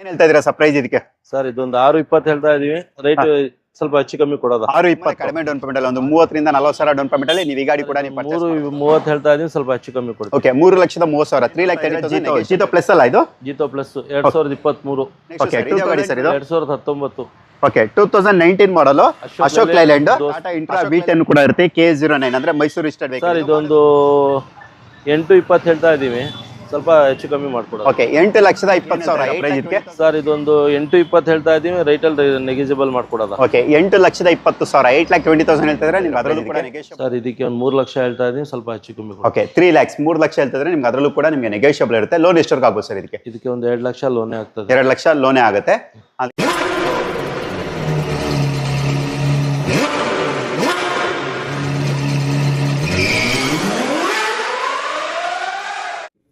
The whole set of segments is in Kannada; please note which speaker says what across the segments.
Speaker 1: ಏನ್ ಹೇಳ್ತಾ ಇದೀರಾ ಸರ್ ಪ್ರೈಸ್ ಇದಕ್ಕೆ?
Speaker 2: ಸರ್ ಇದೊಂದು ಆರು ಇಪ್ಪತ್ತು ಹೇಳ್ತಾ ಇದೀವಿ. ರೈಟ್ ಸ್ವಲ್ಪ ಹೆಚ್ಚು ಕಮ್ಮಿ ಕೊಡೋದು.
Speaker 1: ಆರು ಇಪ್ಪತ್ತು. ಕಡಿಮೆ ಡೌನ್ ಪೇಮೆಂಟ್ ಅಲ್ಲಿ ಒಂದು ಮೂವತ್ತರಿಂದ ನಲವತ್ತು ಸಾವಿರ ಡೌನ್ ಪೇಮೆಂಟ್ ಅಲ್ಲಿ ನೀವು ಈ ಗಾಡಿ ಕೂಡ ನೀವು
Speaker 2: ಮೂರು ಮೂವತ್ತು ಹೇಳ್ತಾ ಇದೀವಿ ಸ್ವಲ್ಪ ಹೆಚ್ಚು ಕಮ್ಮಿ ಕೊಡಿ
Speaker 1: ಓಕೆ ಮೂರು ಲಕ್ಷದ ಮೂವತ್ತು ಸಾವಿರ. ತ್ರೀ ಲ್ಯಾಕ್ ಜೀತೋ ಪ್ಲಸ್ ಅಲ್ಲ ಇದು?
Speaker 2: ಜೀತೋ ಪ್ಲಸ್ ಎರಡ್ ಸಾವಿರದ ಇಪ್ಪತ್ತ್ ಮೂರು
Speaker 1: ಓಕೆ ಗಾಡಿ ಸರ್ ಇದು?
Speaker 2: ಎರಡ್ ಸಾವಿರದ ಹತ್ತೊಂಬತ್ತು.
Speaker 1: Okay two thousand nineteen model
Speaker 2: Ashok Leyland
Speaker 1: Tata Intra V ten ಕೂಡ ಇರುತ್ತೆ ಕೆ ಜೀರೋ ನೈನ್ ಅಂದ್ರೆ ಮೈಸೂರು ಇಷ್ಟ
Speaker 2: ಸರ್ ಇದೊಂದು ಎಂಟು ಇಪ್ಪತ್ತು ಹೇಳ್ತಾ ಇದೀವಿ. ಸ್ವಲ್ಪ ಹೆಚ್ಚು ಕಮ್ಮಿ ಮಾಡ್ಕೊಡೋದು.
Speaker 1: ಓಕೆ ಎಂಟು ಲಕ್ಷದ ಇಪ್ಪತ್ತು ಸಾವಿರ ಪ್ರೈಸ್ ಇದಕ್ಕೆ?
Speaker 2: ಸರ್ ಇದೊಂದು ಎಂಟು ಇಪ್ಪತ್ತು ಹೇಳ್ತಾ ಇದೀವಿ ರೈಟಲ್ ನೆಗಿಜಿಬಲ್ ಮಾಡ್ಕೊಡೋದ.
Speaker 1: ಓಕೆ ಎಂಟು ಲಕ್ಷದ ಇಪ್ಪತ್ತು ಸಾವಿರ ಏಟ್ ಲ್ಯಾಕ್ ಟ್ವೆಂಟಿ ತೌಸಂಡ್ ಹೇಳ್ತಿದ್ರೆ ನಿಮ್ಗೆ ಅದರಲ್ಲೂ ಕೂಡ
Speaker 2: ಸರ್ ಇದಕ್ಕೆ ಒಂದು ಮೂರು ಲಕ್ಷ ಹೇಳ್ತಾ ಇದ್ದೀನಿ ಸ್ವಲ್ಪ ಹೆಚ್ಚು ಕಮ್ಮಿ
Speaker 1: ಓಕೆ ತ್ರೀ ಲ್ಯಾಕ್ಸ್ ಮೂರು ಲಕ್ಷ ಹೇಳ್ತಿದ್ರೆ ನಿಮ್ಗೆ ಅದರಲ್ಲೂ ಕೂಡ ನಿಮಗೆ ನೆಗೋಷಿಯಬಲ್ ಇರುತ್ತೆ. ಲೋನ್ ಎಷ್ಟವರೆಗೂ ಆಗ್ಬೋದು ಸರ್ ಇದಕ್ಕೆ?
Speaker 2: ಇದಕ್ಕೆ ಒಂದು ಎರಡು ಲಕ್ಷ ಲೋನೇ ಆಗ್ತದೆ.
Speaker 1: ಎರಡು ಲಕ್ಷ ಲೋನೇ ಆಗುತ್ತೆ.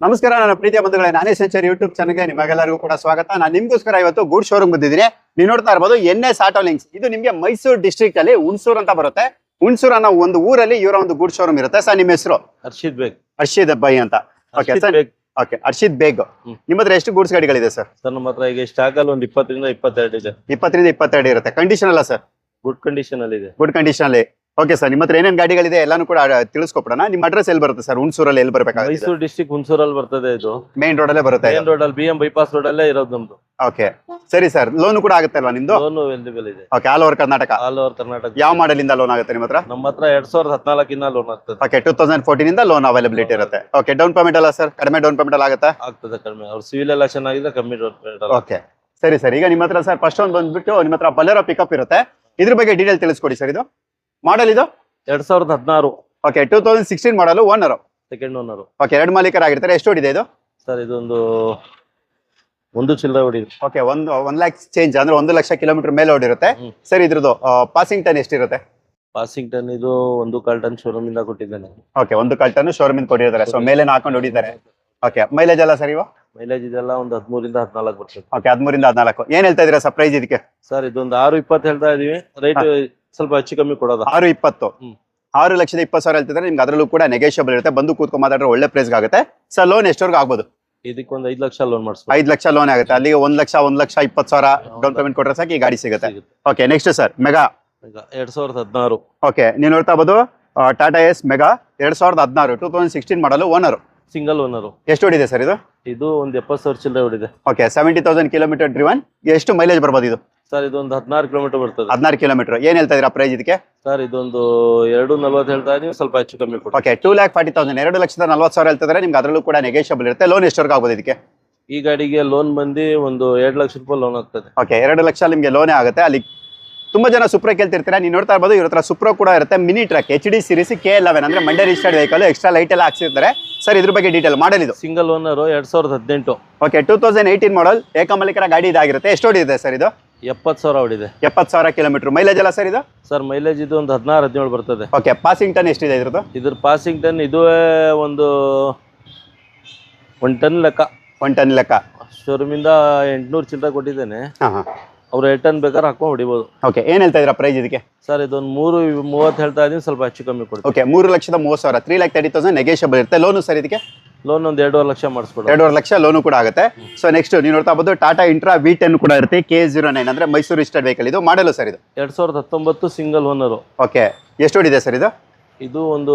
Speaker 1: ನಮಸ್ಕಾರ ನನ್ನ ಪ್ರೀತಿಯ ಬಂಧುಗಳೇ. ನಾನೇ ಸೆಂಚರ್ ಯೂಟ್ಯೂಬ್ ಚಾನಲ್ಗೆ ನಿಮಗೆಲ್ಲರಿಗೂ ಕೂಡ ಸ್ವಾಗತ. ನಾನು ನಿಮಗೋಸ್ಕರ ಇವತ್ತು ಗೂಡ್ ಶೋರೂಮ್ ಬಂದಿದ್ದೀನಿ. ನೀವು ನೋಡ್ತಾ ಇರ್ಬೋದು ಎನ್ ಎಸ್ ಆಟೋ ಲಿಂಕ್ಸ್ ಇದು ನಿಮಗೆ ಮೈಸೂರು ಡಿಸ್ಟ್ರಿಕ್ಟ್ ಅಲ್ಲಿ ಹುಣಸೂರು ಅಂತ ಬರುತ್ತೆ. ಹುಣಸೂರು ಅನ್ನೋ ಒಂದು ಊರಲ್ಲಿ ಇವರ ಒಂದು ಗೂಡ್ ಶೋರೂಮ್ ಇರುತ್ತೆ. ಸರ್ ನಿಮ್ಮ ಹೆಸರು?
Speaker 2: ಅರ್ಷಿದ್ ಬೇಗ್.
Speaker 1: ಹರ್ಷಿದ್ ಬೈ ಅಂತ. Okay sir. Okay Harshid Baig. ನಿಮ್ಮ ಹತ್ರ ಎಷ್ಟು ಗೂಡ್ಸ್ ಗಾಡಿಗಳಿದೆ ಸರ್?
Speaker 2: ಸರ್ ನಮ್ಮ ಹತ್ರ ಈಗ ಸ್ಟಾಕ್ ಅಲ್ಲಿ ಒಂದು ಇಪ್ಪತ್ತರಿಂದ ಇಪ್ಪತ್ತೆರಡು ಇದೆ.
Speaker 1: ಇಪ್ಪತ್ತರಿಂದ ಇಪ್ಪತ್ತೆರಡು ಇರುತ್ತೆ. ಕಂಡೀಷನ್ ಅಲ್ಲ ಸರ್?
Speaker 2: ಗುಡ್ ಕಂಡೀಷನ್ ಅಲ್ಲಿ ಇದೆ.
Speaker 1: ಗುಡ್ ಕಂಡೀಷನ್ ಅಲ್ಲಿ. ಓಕೆ ಸರ್ ನಿಮ್ಮ ಹತ್ರ ಏನೇನು ಗಾಡಿಗಳಿದೆ ಎಲ್ಲಾನು ಕೂಡ ತಿಳಿಸ್ಕೊಬಿಡೋಣ ನಿಮ್ಮ ಅಡ್ರೆಸ್ ಎಲ್ಲಿ ಬರುತ್ತೆ ಸರ್ ಹುಣಸೂರಲ್ಲಿ ಎಲ್ಲಿ ಬರಬೇಕಾಗುತ್ತೆ
Speaker 2: ಮೈಸೂರು ಡಿಸ್ಟಿಕ್ ಹುಣಸೂರಲ್ಲಿ ಬರ್ತದೆ ಇದು.
Speaker 1: ಮೇನ್ ರೋಡ್ ಅಲ್ಲೇ ಬರುತ್ತೆ
Speaker 2: ಮೇನ್ ರೋಡ್ ಅಲ್ಲಿ ಬಿ ಎಂ ಬೈಪಾಸ್ ರೋಡ್ ಅಲ್ಲೇ ಇರೋದು ನಮ್ದು.
Speaker 1: ಓಕೆ ಸರಿ ಸರ್ ಲೋನ್ ಕೂಡ ಆಗುತ್ತೆ ಅಲ್ವಾ ನಿಮ್ದು?
Speaker 2: ಲೋನ್ ಎಲಿಜಿಬಲ್ ಇದೆ.
Speaker 1: Okay all over Karnataka
Speaker 2: all over Karnataka
Speaker 1: ಯಾವ ಮಾಡೆಲ್ ಇಂದ ಲೋನ್ ಆಗುತ್ತೆ ನಿಮ್ಮ ಹತ್ರ?
Speaker 2: ನಮ್ಮ ಹತ್ರ ಎರಡ್ ಸಾವಿರದ ಹದಿನಾಲ್ಕಿನ ಲೋನ್ ಆಗ್ತದೆ.
Speaker 1: ಓಕೆ ಟೂ ತೌಸಂಡ್ ಫೋರ್ಟೀನ್ ಇಂದ ಲೋನ್ ಅವೈಲೇಬಿಲಿಟಿ ಇರುತ್ತೆ. ಓಕೆ ಡೌನ್ ಪೇಮೆಂಟ್ ಅಲ್ಲ ಸರ್ ಕಡಿಮೆ ಡೌನ್ ಪೇಮೆಂಟ್ ಅಲ್ಲಿ ಆಗುತ್ತಾ?
Speaker 2: ಆಗ್ತದೆ ಕಡಿಮೆ. ಅವ್ರು ಸಿವಿಲ್ ಎಲ್ಲ ಚೆನ್ನಾಗಿದೆ ಕಮ್ಮಿ ರೇಟ್
Speaker 1: ಓಕೆ ಸರಿ ಸರ್ ಈಗ ನಿಮ್ಮ ಹತ್ರ ಸರ್ ಫಸ್ಟ್ ಒಂದು ಬಂದ್ಬಿಟ್ಟು ನಿಮ್ಮ ಹತ್ರ ಬಲೆರೋ ಪಿಕಪ್ ಇರುತ್ತೆ. ಇದ್ರ ಬಗ್ಗೆ ಡೀಟೇಲ್ ತಿಳಿಸ್ಕೊಡಿ ಸರ್ ಇದು. ಮಾಡೆಲ್ ಇದು?
Speaker 2: ಎರಡ್ ಸಾವಿರದ ಹದಿನಾರು.
Speaker 1: Okay two thousand sixteen model owner
Speaker 2: second owner
Speaker 1: okay ಎರಡು ಮಾಲೀಕರಾಗಿರ್ತಾರೆ ಎಷ್ಟು ಓಡಿದೆ ಇದು?
Speaker 2: ಸರ್ ಇದೊಂದು ಒಂದು ಚಿಲ್ಲರೆ ಓಡಿದೆ.
Speaker 1: ಓಕೆ ಒಂದು ಒನ್ ಲ್ಯಾಕ್ ಚೇಂಜ್ ಅಂದ್ರೆ ಒಂದು ಲಕ್ಷ ಕಿಲೋಮೀಟರ್ ಮೇಲೆ ಓಡಿರುತ್ತೆ. ಸರ್ ಇದ್ರದ್ದು ಪಾಸಿಂಗ್ ಟನ್ ಎಷ್ಟಿರುತ್ತೆ?
Speaker 2: ಪಾಸಿಂಗ್ ಟನ್ ಇದು ಒಂದು ಕಾರ್ಟನ್ ಶೋರೂಮ್ ಇಂದ ಕೊಟ್ಟಿದ್ದೇನೆ.
Speaker 1: ಓಕೆ ಒಂದು ಟನ್ ಶೋರೂಮ್ ಇಂದ ಕೊಟ್ಟಿರ್ತಾರೆ. ಸೊ ಮೇಲೆ ಹಾಕೊಂಡು ಹೊಡಿತಾರೆ ಓಕೆ ಮೈಲೇಜ್ ಎಲ್ಲ ಸರ್ ಇವು?
Speaker 2: ಮೈಲೇಜ್ ಇದೆಲ್ಲ ಒಂದು ಹದಿಮೂರಿಂದ ಹದಿನಾಲ್ಕು ಬರ್ತದೆ.
Speaker 1: ಓಕೆ ಹದಿಮೂರಿಂದ ಹದಿನಾಲ್ಕು. ಏನ್ ಹೇಳ್ತಾ ಇದೀರಾ ಸರ್ ಪ್ರೈಸ್ ಇದಕ್ಕೆ?
Speaker 2: ಸರ್ ಇದೊಂದು ಆರು ಇಪ್ಪತ್ತು ಹೇಳ್ತಾ ಇದೀವಿ. ರೈಟ್ ಸ್ವಲ್ಪ ಹೆಚ್ಚು ಕಮ್ಮಿ ಕೊಡೋದು?
Speaker 1: ಆರು ಇಪ್ಪತ್ತು. ಆರು ಲಕ್ಷದ ಇಪ್ಪತ್ತು ಸಾವಿರ ಹೇಳ್ತಿದ್ರೆ ನಿಮ್ಗೆ ಅದರಲ್ಲೂ ಕೂಡ ನೆಗೋಷಿಯಬಲ್ ಇರುತ್ತೆ. ಬಂದು ಕೂತ್ಕೊಂಡು ಮಾತಾಡ್ರೆ ಒಳ್ಳೆ ಪ್ರೈಸ್ ಆಗುತ್ತೆ. ಸರ್ ಲೋನ್ ಎಷ್ಟವರೆಗೂ ಆಗ್ಬೋದು?
Speaker 2: ಇದಕ್ಕೆ ಒಂದು ಐದು ಲಕ್ಷ ಲೋನ್ ಮಾಡಿಸ್ಬೋದು.
Speaker 1: ಐದು ಲಕ್ಷ ಲೋನ್ ಆಗುತ್ತೆ. ಅಲ್ಲಿಗೆ ಒಂದ್ ಲಕ್ಷ ಒಂದ್ ಲಕ್ಷ ಇಪ್ಪತ್ತು ಸಾವಿರ ಡೌನ್ ಪೇಮೆಂಟ್ ಕೊಟ್ಟರೆ ಸಾಕು ಈ ಗಾಡಿ ಸಿಗುತ್ತೆ. ಓಕೆ ನೆಕ್ಸ್ಟ್ ಸರ್ ಮೆಗಾ
Speaker 2: ಎರಡ್ ಸಾವಿರದ ಹದಿನಾರು.
Speaker 1: ಓಕೆ ನೀವು ನೋಡ್ತಾ ಇರ್ಬೋದು ಟಾಟಾ ಎಸ್ ಮೆಗಾ ಎರಡ್ ಸಾವಿರದ ಹದಿನಾರು two thousand sixteen model owner
Speaker 2: single owner
Speaker 1: ಎಷ್ಟು ಓಡಿದೆ ಸರ್ ಇದು?
Speaker 2: ಇದು ಒಂದು ಎಪ್ಪತ್ತು ಸಾವಿರ ಚಿಲ್ಲರೆ ಹೊಡಿದೆ
Speaker 1: okay seventy thousand kilometer driven ಎಷ್ಟು ಮೈಲೇಜ್ ಬರ್ಬೋದು ಇದು?
Speaker 2: ಸರ್ ಇದೊಂದು ಹದಿನಾರು ಕಿಲೋಮೀಟರ್ ಬರ್ತದೆ.
Speaker 1: ಹದಿನಾರು ಕಿಲೋಮೀಟರ್. ಏನ್ ಹೇಳ್ತಾ ಇದೀರಾ ಪ್ರೈಸ್ ಇದಕ್ಕೆ?
Speaker 2: ಸರ್ ಇದೊಂದು ಎರಡು ನಲ್ವತ್ತು ಹೇಳ್ತಾ ಇದೀವಿ ಸ್ವಲ್ಪ ಹೆಚ್ಚು ಕಮ್ಮಿ ಕೊಡಿ.
Speaker 1: Okay two lakh forty thousand ಎರಡು ಲಕ್ಷದ ನಲ್ವತ್ತು ಸಾವಿರ ಹೇಳ್ತಿದ್ರೆ ನಿಮ್ಗೆ ಅದರಲ್ಲೂ ಕೂಡ ನೆಗೆಷಿಯಬಲ್ ಇರುತ್ತೆ. ಲೋನ್ ಎಷ್ಟವರೆಗೂ ಆಗ್ಬೋದು ಇದಕ್ಕೆ?
Speaker 2: ಈ ಗಾಡಿಗೆ ಲೋನ್ ಬಂದು ಒಂದು ಎರಡು ಲಕ್ಷ ರೂಪಾಯಿ ಲೋನ್ ಆಗ್ತದೆ.
Speaker 1: ಓಕೆ ಎರಡು ಲಕ್ಷ ನಿಮಗೆ ಲೋನೇ ಆಗುತ್ತೆ. ಅಲ್ಲಿ ತುಂಬಾ ಜನ ಸುಪ್ರೋ ಕೇಳ್ತಿರ್ತೀರಾ? ನೀವು ನೋಡ್ತಾ ಇರ್ಬೋದು ಇವ್ರ ಹತ್ರ ಸುಪ್ರೋ ಕೂಡ ಇರುತ್ತೆ. ಮಿನಿ ಟ್ರಕ್ ಎಚ್ ಡಿ ಸಿರಿಸಿ ಕೆ ಲೆವೆನ್ ಅಂದ್ರೆ Mandya registered vehicle extra light ಎಲ್ಲ ಹಾಕ್ಸಿರ್ತಾರೆ. ಸರ್ ಇದ್ರ ಬಗ್ಗೆ ಡೀಟೇಲ್ ಮಾಡಲ್ ಇದು.
Speaker 2: ಸಿಂಗಲ್ ಓನರ್ ಎರಡ್ ಸಾವಿರದ ಹದಿನೆಂಟು.
Speaker 1: Okay two thousand eighteen model ಏಕಮಲಿಕರ ಗಾಡಿ ಇದಾಗಿರುತ್ತೆ. ಎಷ್ಟು ಇದೆ ಸರ್ ಇದು?
Speaker 2: ಎಪ್ಪತ್ತು ಸಾವಿರ ಹೊಡಿದೆ
Speaker 1: ಎಪ್ಪತ್ತು ಸಾವಿರ ಕಿಲೋಮೀಟರ್. ಮೈಲೇಜ್ ಎಲ್ಲ ಸರ್ ಇದು?
Speaker 2: ಸರ್ ಮೈಲೇಜ್ ಇದು ಒಂದು ಹದಿನಾರು ಹದಿನೇಳು ಬರ್ತದೆ.
Speaker 1: ಓಕೆ ಪಾಸಿಂಗ್ ಟನ್ ಎಷ್ಟಿದೆ ಇದ್ರದ್ದು?
Speaker 2: ಇದ್ರ ಪಾಸಿಂಗ್ ಟನ್ ಇದು ಒಂದು ಒನ್ ಟನ್ ಲೆಕ್ಕ.
Speaker 1: ಒನ್ ಟನ್ ಲೆಕ್ಕ.
Speaker 2: ಶೋರೂಮಿಂದ ಎಂಟುನೂರು ಚಿಲ್ಲರೆ ಕೊಟ್ಟಿದ್ದೇನೆ.
Speaker 1: ಹಾಂ ಹಾಂ.
Speaker 2: ಅವ್ರು ರಿಟರ್ನ್ ಬೇಕಾದ್ರೆ ಹಾಕೊಂಡು ಹೊಡಿಬೋದು.
Speaker 1: ಓಕೆ ಏನು ಹೇಳ್ತಾ ಇದ್ದೀರಾ ಪ್ರೈಸ್ ಇದಕ್ಕೆ?
Speaker 2: ಸರ್ ಇದೊಂದು ಮೂರು ಮೂವತ್ತು ಹೇಳ್ತಾ ಇದೀನಿ ಸ್ವಲ್ಪ ಹೆಚ್ಚು ಕಮ್ಮಿ ಕೊಡಿ
Speaker 1: ಓಕೆ ಮೂರು ಲಕ್ಷದ ಮೂವತ್ತು ಸಾವಿರ three lakh thirty thousand negotiable ಇರುತ್ತೆ. ಲೋನು ಸರ್ ಇದಕ್ಕೆ?
Speaker 2: ಲೋನ್ ಒಂದು ಎರಡೂವರೆ ಲಕ್ಷ ಮಾಡಿಸ್ಕೊಡು
Speaker 1: ಎರಡೂವರೆ ಲಕ್ಷ ಲೋನು ಕೂಡ ಆಗುತ್ತೆ. ಸೊ ನೆಕ್ಸ್ಟ್ ನೀವು ನೋಡ್ತಾ ಬೋದು ಟಾಟಾ ಇಂಟ್ರಾ ವಿ ಟೆನ್ ಕೂಡ ಇರುತ್ತೆ ಕೆ ಜೀರೋ ನೈನ್ ಅಂದ್ರೆ ಮೈಸೂರು ಇಸ್ಟೆಡ್ ವೆಹಿಕಲ್ ಇದು. ಮಾಡಲು ಸರ್ ಇದು?
Speaker 2: ಎರಡು ಸಾವಿರದ ಹತ್ತೊಂಬತ್ತು ಸಿಂಗಲ್ ಓನರು
Speaker 1: ಓಕೆ ಎಷ್ಟು ಹೊಡಿದೆ ಸರ್ ಇದು?
Speaker 2: ಇದು ಒಂದು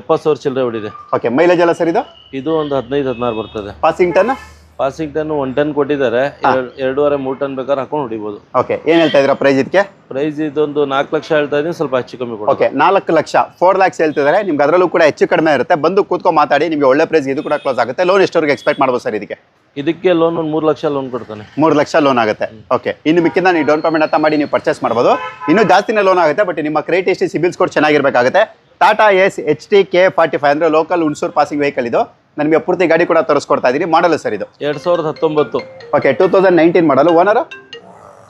Speaker 2: ಎಪ್ಪತ್ತು ಸಾವಿರ ಚಿಲ್ಲರೆ ಹೊಡಿದೆ
Speaker 1: ಓಕೆ ಮೈಲೇಜ್ ಎಲ್ಲ ಸರ್ ಇದು?
Speaker 2: ಇದು ಒಂದು ಹದಿನೈದು ಹದಿನಾರು ಬರ್ತದೆ.
Speaker 1: Passing ton
Speaker 2: passing ton one ton ಕೊಟ್ಟಿದ್ದಾರೆ. ಎರಡ್- ಎರಡೂವರೆ ಮೂರು ಟನ್ ಬೇಕಾದ್ರೆ ಹಾಕೊಂಡು ಹೊಡಿಬೋದು.
Speaker 1: ಓಕೆ ಏನು ಹೇಳ್ತಾ ಇದ್ರ ಪ್ರೈಸ್ ಇದಕ್ಕೆ
Speaker 2: ಪ್ರೈಸ್ ಇದೊಂದು ನಾಲ್ಕು ಲಕ್ಷ ಹೇಳ್ತಾ ಇದೀನಿ ಸ್ವಲ್ಪ ಹೆಚ್ಚು ಕಮ್ಮಿ ಕೊಡಿ.
Speaker 1: ಓಕೆ ನಾಲ್ಕು ಲಕ್ಷ. ಫೋರ್ ಲ್ಯಾಕ್ಸ್ ಹೇಳ್ತಿದ್ದಾರೆ. ನಿಮ್ಗೆ ಅದರಲ್ಲೂ ಕೂಡ ಹೆಚ್ಚು ಕಡಿಮೆ ಇರುತ್ತೆ. ಬಂದು ಕೂತ್ಕೊಂಡು ಮಾತಾಡಿ ನಿಮಗೆ ಒಳ್ಳೆ ಪ್ರೈಸ್ ಇದು ಕೂಡ ಕ್ಲೋಸ್ ಆಗುತ್ತೆ. ಲೋನ್ ಎಷ್ಟವರೆಗೆ ಎಕ್ಸ್ಪೆಕ್ಟ್ ಮಾಡ್ಬೋದು ಸರ್ ಇದಕ್ಕೆ?
Speaker 2: ಇದಕ್ಕೆ ಲೋನ್ ಒಂದು ಮೂರು ಲಕ್ಷ ಲೋನ್ ಕೊಡ್ತಾನೆ.
Speaker 1: ಮೂರು ಲಕ್ಷ ಲೋನ್ ಆಗುತ್ತೆ. ಓಕೆ ಇನ್ನು ಮಿಕ್ಕಿಂದ ನೀವು ಡೌನ್ ಪೇಮೆಂಟ್ ಅಂತ ಮಾಡಿ ನೀವು ಪರ್ಚೇಸ್ ಮಾಡ್ಬೋದು. ಇನ್ನೂ ಜಾಸ್ತಿನೇ ಲೋನ್ ಆಗುತ್ತೆ ಬಟ್ ನಿಮ್ಮ ಕ್ರೆಡಿಟ್ ಎಷ್ಟು CIBIL score ಚೆನ್ನಾಗಿರಬೇಕಾಗುತ್ತೆ. Tata Ace H T K forty five ಅಂದರೆ ಲೋಕಲ್ ಹುಣಸೂರು ಪಾಸಿಂಗ್ ವೆಹಿಕಲ್ ಇದು. ನನಗೆ ಪೂರ್ತಿ ಗಾಡಿ ಕೂಡ ತರಿಸ್ಕೊಡ್ತಾ ಇದ್ದೀನಿ. ಮಾಡಲು ಸರ್ ಇದು?
Speaker 2: ಎರಡು ಸಾವಿರದ ಹತ್ತೊಂಬತ್ತು.
Speaker 1: Okay two thousand nineteen model owner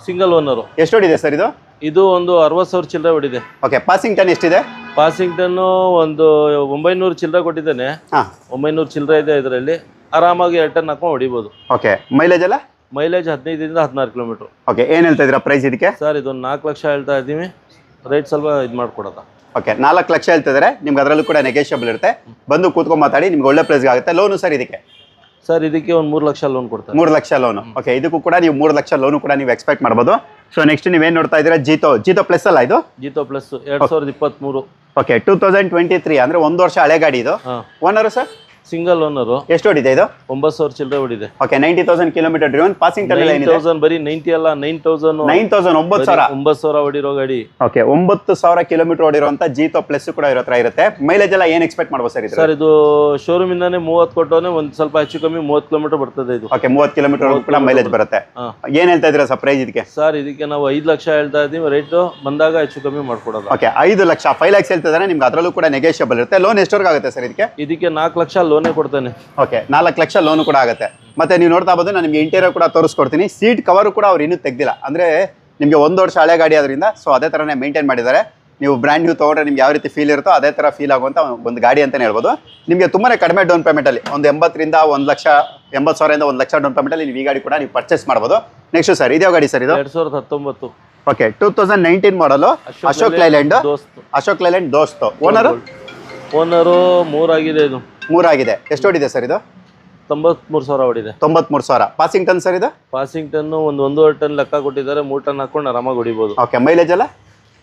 Speaker 2: single owner
Speaker 1: ಎಷ್ಟು ಹೊಡಿದೆ ಸರ್ ಇದು?
Speaker 2: ಇದು ಒಂದು ಅರವತ್ತು ಸಾವಿರ ಚಿಲ್ಲರೆ ಹೊಡಿದೆ
Speaker 1: ಓಕೆ ಪಾಸಿಂಗ್ ಟನ್ ಎಷ್ಟಿದೆ?
Speaker 2: ಪಾಸಿಂಗ್ ಟನ್ನು ಒಂದು ಒಂಬೈನೂರು ಚಿಲ್ಲರೆ ಕೊಟ್ಟಿದ್ದೇನೆ.
Speaker 1: ಹಾಂ.
Speaker 2: ಒಂಬೈನೂರು ಚಿಲ್ಲರೆ ಇದೆ ಇದರಲ್ಲಿ. ಆರಾಮಾಗಿ ಎರಡು ಟನ್ ಹಾಕೊಂಡು ಹೊಡಿಬೋದು.
Speaker 1: ಓಕೆ ಮೈಲೇಜ್ ಎಲ್ಲ?
Speaker 2: ಮೈಲೇಜ್ ಹದಿನೈದರಿಂದ ಹದಿನಾರು ಕಿಲೋಮೀಟರ್
Speaker 1: ಓಕೆ ಏನು ಹೇಳ್ತಾ ಇದ್ದೀರಾ ಪ್ರೈಸ್ ಇದಕ್ಕೆ?
Speaker 2: ಸರ್ ಇದೊಂದು ನಾಲ್ಕು ಲಕ್ಷ ಹೇಳ್ತಾ ಇದ್ದೀವಿ. ರೇಟ್ ಸ್ವಲ್ಪ ಇದು ಮಾಡ್ಕೊಡೋದ?
Speaker 1: ಓಕೆ ನಾಲ್ಕು ಲಕ್ಷ ಹೇಳ್ತಿದ್ದಾರೆ ನಿಮ್ಗೆ ಅದರಲ್ಲೂ ಕೂಡ ನೆಗೆಷಿಯಬಲ್ ಇರುತ್ತೆ. ಬಂದು ಕೂತ್ಕೊಂಡು ಮಾತಾಡಿ ನಿಮ್ಗೆ ಒಳ್ಳೆ ಪ್ರೈಸ್ ಆಗುತ್ತೆ. ಲೋನು ಸರ್ ಇದಕ್ಕೆ?
Speaker 2: ಸರ್ ಇದಕ್ಕೆ ಒಂದು ಮೂರು ಲಕ್ಷ ಲೋನ್ ಕೊಡ್ತಾರೆ.
Speaker 1: ಮೂರು ಲಕ್ಷ ಲೋನು ಓಕೆ ಇದಕ್ಕೂ ಕೂಡ ನೀವು ಮೂರು ಲಕ್ಷ ಲೋನು ಕೂಡ ನೀವು ಎಕ್ಸ್ಪೆಕ್ಟ್ ಮಾಡ್ಬೋದು. ಸೊ ನೆಕ್ಸ್ಟ್ ನೀವೇನು ನೋಡ್ತಾ ಇದ್ದೀರಾ? ಜೀತೋ ಜೀತೋ ಪ್ಲಸ್ ಅಲ್ಲ ಇದು?
Speaker 2: ಜೀತೋ ಪ್ಲಸ್ ಎರಡ್ ಸಾವಿರದ ಇಪ್ಪತ್ತ್ಮೂರು
Speaker 1: okay two thousand twenty three ಅಂದರೆ ಒಂದು ವರ್ಷ ಹಳೆ ಗಾಡಿ ಇದು. ಓನರು ಸರ್
Speaker 2: ಸಿಂಗಲ್ ಓನರು
Speaker 1: ಎಷ್ಟು ಹೊಡಿದೆ ಇದು?
Speaker 2: ಒಂಬತ್ತು ಸಾವಿರ ಚಿಲ್ಲರೆ ಹೊಡಿದೆ
Speaker 1: okay ninety thousand kilometer driven passing
Speaker 2: ಟರ್ನಲ್
Speaker 1: ಏನಿದೆ?
Speaker 2: ತೌಸಂಡ್ ಬರೀ ನೈಂಟಿ ಅಲ್ಲ ನೈನ್ ತೌಸಂಡ್
Speaker 1: ನೈನ್ ತೌಸಂಡ್ ಒಂಬತ್ತು ಸಾವಿರ?
Speaker 2: ಒಂಬತ್ತು ಸಾವಿರ ಹೊಡಿರೋ ಗಾಡಿ.
Speaker 1: ಓಕೆ ಒಂಬತ್ತು ಸಾವಿರ ಕಿಲೋಮೀಟರ್ ಹೊಡಿರುವಂತ ಜೀತೋ ಪ್ಲಸ್ ಕೂಡ ಇರೋ ಹತ್ರ ಇರುತ್ತೆ. ಮೈಲೇಜ್ ಎಲ್ಲ ಏನು ಎಕ್ಸ್ಪೆಕ್ಟ್ ಮಾಡ್ಬೋದು ಸರ್ ಇದು
Speaker 2: ಸರ್ ಇದು ಶೋರೂಮ್ ಇಂದಾನೆ ಮೂವತ್ತು ಕೊಟ್ಟೋನೆ ಒಂದು ಸ್ವಲ್ಪ ಹೆಚ್ಚು ಕಮ್ಮಿ ಮೂವತ್ತು ಕಿಲೋಮೀಟರ್ ಬರ್ತದೆ ಇದು.
Speaker 1: ಓಕೆ ಮೂವತ್ತು ಕಿಲೋಮೀಟರ್ ಕೂಡ ಮೈಲೇಜ್ ಬರುತ್ತೆ.
Speaker 2: ಏನು
Speaker 1: ಏನ್ ಹೇಳ್ತಾ ಇದ್ದೀರಾ ಸರ್ ಪ್ರೈಸ್ ಇದಕ್ಕೆ
Speaker 2: ಸರ್ ಇದಕ್ಕೆ ನಾವು ಐದು ಲಕ್ಷ ಹೇಳ್ತಾ ಇದ್ದೀವಿ ರೇಟು ಬಂದಾಗ ಹೆಚ್ಚು ಕಮ್ಮಿ ಮಾಡ್ಕೊಡೋದು.
Speaker 1: ಓಕೆ ಐದು ಲಕ್ಷ ಫೈವ್ ಲ್ಯಾಕ್ಸ್ ಹೇಳ್ತಿದ್ದಾರೆ ನಿಮ್ಗೆ ಅದರಲ್ಲೂ ಕೂಡ ನೆಗೋಷಿಯಬಲ್ ಇರುತ್ತೆ. ಲೋನ್ ಎಷ್ಟವರೆಗೆ ಆಗುತ್ತೆ ಸರ್ ಇದಕ್ಕೆ?
Speaker 2: ಇದಕ್ಕೆ ನಾಲ್ಕು ಲಕ್ಷ ಲೋನೇ ಕೊಡ್ತಾನೆ.
Speaker 1: ಓಕೆ ನಾಲ್ಕು ಲಕ್ಷ ಲೋನು ಕೂಡ ಆಗುತ್ತೆ. ಮತ್ತೆ ನೀವು ನೋಡ್ತಾ ಬೋದು ನಾನು ನಿಮಗೆ ಇಂಟೀರಿಯರ್ ಕೂಡ ತೋರಿಸ್ಕೊಡ್ತೀನಿ. ಸೀಟ್ ಕವರ್ ಕೂಡ ಅವ್ರು ಇನ್ನೂ ತೆಗ್ದಿಲ್ಲ. ಅಂದ್ರೆ ನಿಮಗೆ ಒಂದು ವರ್ಷ ಹಳೆ ಗಾಡಿ ಆದ್ರಿಂದ ಸೊ ಅದೇ ಥರನೇ ಮೇಂಟೈನ್ ಮಾಡಿದ್ದಾರೆ. ನೀವು ಬ್ರ್ಯಾಂಡ್ ನ್ಯೂ ತೊಗೊಂಡ್ರೆ ನಿಮ್ಗೆ ಯಾವ ರೀತಿ ಫೀಲ್ ಇರುತ್ತೋ ಅದೇ ಥರ ಫೀಲ್ ಆಗುವಂಥ ಒಂದು ಗಾಡಿ ಅಂತಲೇ ಹೇಳ್ಬೋದು. ನಿಮಗೆ ತುಂಬಾ ಕಡಿಮೆ ಡೌನ್ ಪೇಮೆಂಟಲ್ಲಿ ಒಂದು ಎಂಬತ್ತರಿಂದ ಒಂದು ಲಕ್ಷ ಎಂಬತ್ತು ಸಾವಿರದಿಂದ ಒಂದು ಲಕ್ಷ ಡೌನ್ ಪೇಮೆಂಟಲ್ಲಿ ನೀವು ಈ ಗಾಡಿ ಕೂಡ ನೀವು ಪರ್ಚೇಸ್ ಮಾಡ್ಬೋದು. ನೆಕ್ಸ್ಟ್ ಸರ್ ಇದೇ ಗಾಡಿ ಸರ್ ಇದು?
Speaker 2: ಎರಡು ಸಾವಿರದ ಹತ್ತೊಂಬತ್ತು.
Speaker 1: Okay two thousand nineteen model Ashok Leyland Ashok Leyland Dost. Owner
Speaker 2: owner ಮೂರಾಗಿದೆ ಇದು.
Speaker 1: ಮೂರಾಗಿದೆ. ಎಷ್ಟು ಓಡಿದೆ ಸರ್ ಇದು?
Speaker 2: ತೊಂಬತ್ಮೂರು ಸಾವಿರ ಹೊಡಿದೆ
Speaker 1: ತೊಂಬತ್ಮೂರು ಸಾವಿರ. ಪಾಸಿಂಗ್ ಟನ್ ಸರ್ ಇದು?
Speaker 2: ಪಾಸಿಂಗ್ ಟನ್ನು ಒಂದು ಒಂದೂವರೆ ಟನ್ ಲೆಕ್ಕ ಕೊಟ್ಟಿದ್ದಾರೆ. ಮೂರು ಟನ್ ಹಾಕೊಂಡು ಆರಾಮಾಗಿ ಹೊಡಿಬೋದು.
Speaker 1: ಓಕೆ ಮೈಲೇಜ್ ಎಲ್ಲ?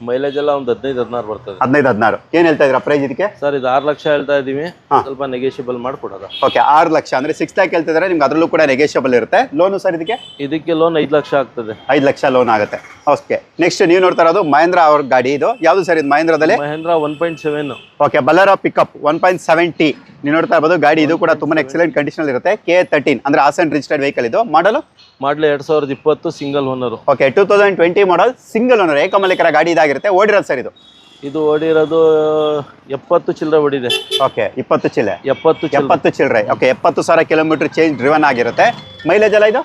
Speaker 2: ಮೈಲೇಜ್ ಎಲ್ಲ ಒಂದು ಹದಿನೈದು ಹದಿನಾರು ಬರ್ತದೆ.
Speaker 1: ಹದಿನೈದು ಹದಿನಾರು. ಏನು ಹೇಳ್ತಾ ಇದ್ದೀರಾ ಪ್ರೈಸ್ ಇದಕ್ಕೆ?
Speaker 2: ಸರ್ ಇದು ಆರು ಲಕ್ಷ ಹೇಳ್ತಾ ಇದ್ದೀವಿ. ಸ್ವಲ್ಪ ನೆಗೆಷಿಯಬಲ್ ಮಾಡಿಕೊಡೋದು
Speaker 1: ಓಕೆ ಆರು ಲಕ್ಷ. ಅಂದರೆ ಸಿಕ್ಸ್ ಲ್ಯಾಕ್ ಹೇಳ್ತಿದ್ದಾರೆ ನಿಮ್ಗೆ ಅದರಲ್ಲೂ ಕೂಡ ನೆಗೆಷಿಯಬಲ್ ಇರುತ್ತೆ. ಲೋನು ಸರ್ ಇದಕ್ಕೆ?
Speaker 2: ಇದಕ್ಕೆ ಲೋನ್ ಐದು ಲಕ್ಷ ಆಗ್ತದೆ.
Speaker 1: ಐದು ಲಕ್ಷ ಲೋನ್ ಆಗುತ್ತೆ. ಓಕೆ ನೆಕ್ಸ್ಟ್ ನೀವು ನೋಡ್ತಾ ಇರೋದು ಮಹೇಂದ್ರ ಅವ್ರ ಗಾಡಿ ಇದು. ಯಾವುದು ಸರ್ ಇದು ಮಹೇಂದ್ರದಲ್ಲಿ?
Speaker 2: Mahindra one point seven.
Speaker 1: Okay Bolero pickup one point seven T. ನೀವು ನೋಡ್ತಾ ಇರ್ಬೋದು ಗಾಡಿ ಇದು ಕೂಡ ತುಂಬಾ ಎಕ್ಸಲೆಂಟ್ ಕಂಡೀಷನ್ ಇರುತ್ತೆ. ಕೆ ತರ್ಟೀನ್ ಅಂದ್ರೆ ಆಸನ್ ರಿಜಿಸ್ಟರ್ಡ್ ವೆಹಿಕಲ್ ಇದು. ಮಾಡಲು
Speaker 2: ಮಾಡಲ್ ಎರಡ್ ಸಾವಿರದ ಇಪ್ಪತ್ತು single owner
Speaker 1: okay two thousand twenty model single owner ಏಕಮಲಿಕರ ಗಾಡಿ ಇದಾಗಿರುತ್ತೆ. ಓಡಿರೋದು ಸರ್ ಇದು?
Speaker 2: ಇದು ಓಡಿರೋದು ಎಪ್ಪತ್ತು ಚಿಲ್ಲರೆ ಓಡಿದೆ.
Speaker 1: ಓಕೆ ಇಪ್ಪತ್ತು ಚಿಲ್ಲೆ
Speaker 2: ಎಪ್ಪತ್ತು
Speaker 1: ಎಪ್ಪತ್ತು ಚಿಲ್ಲರೆ. ಓಕೆ ಎಪ್ಪತ್ತು ಸಾವಿರ ಕಿಲೋಮೀಟರ್ ಚೇಂಜ್ ಡ್ರಿವನ್ ಆಗಿರುತ್ತೆ. ಮೈಲೇಜ್ ಎಲ್ಲ ಇದು?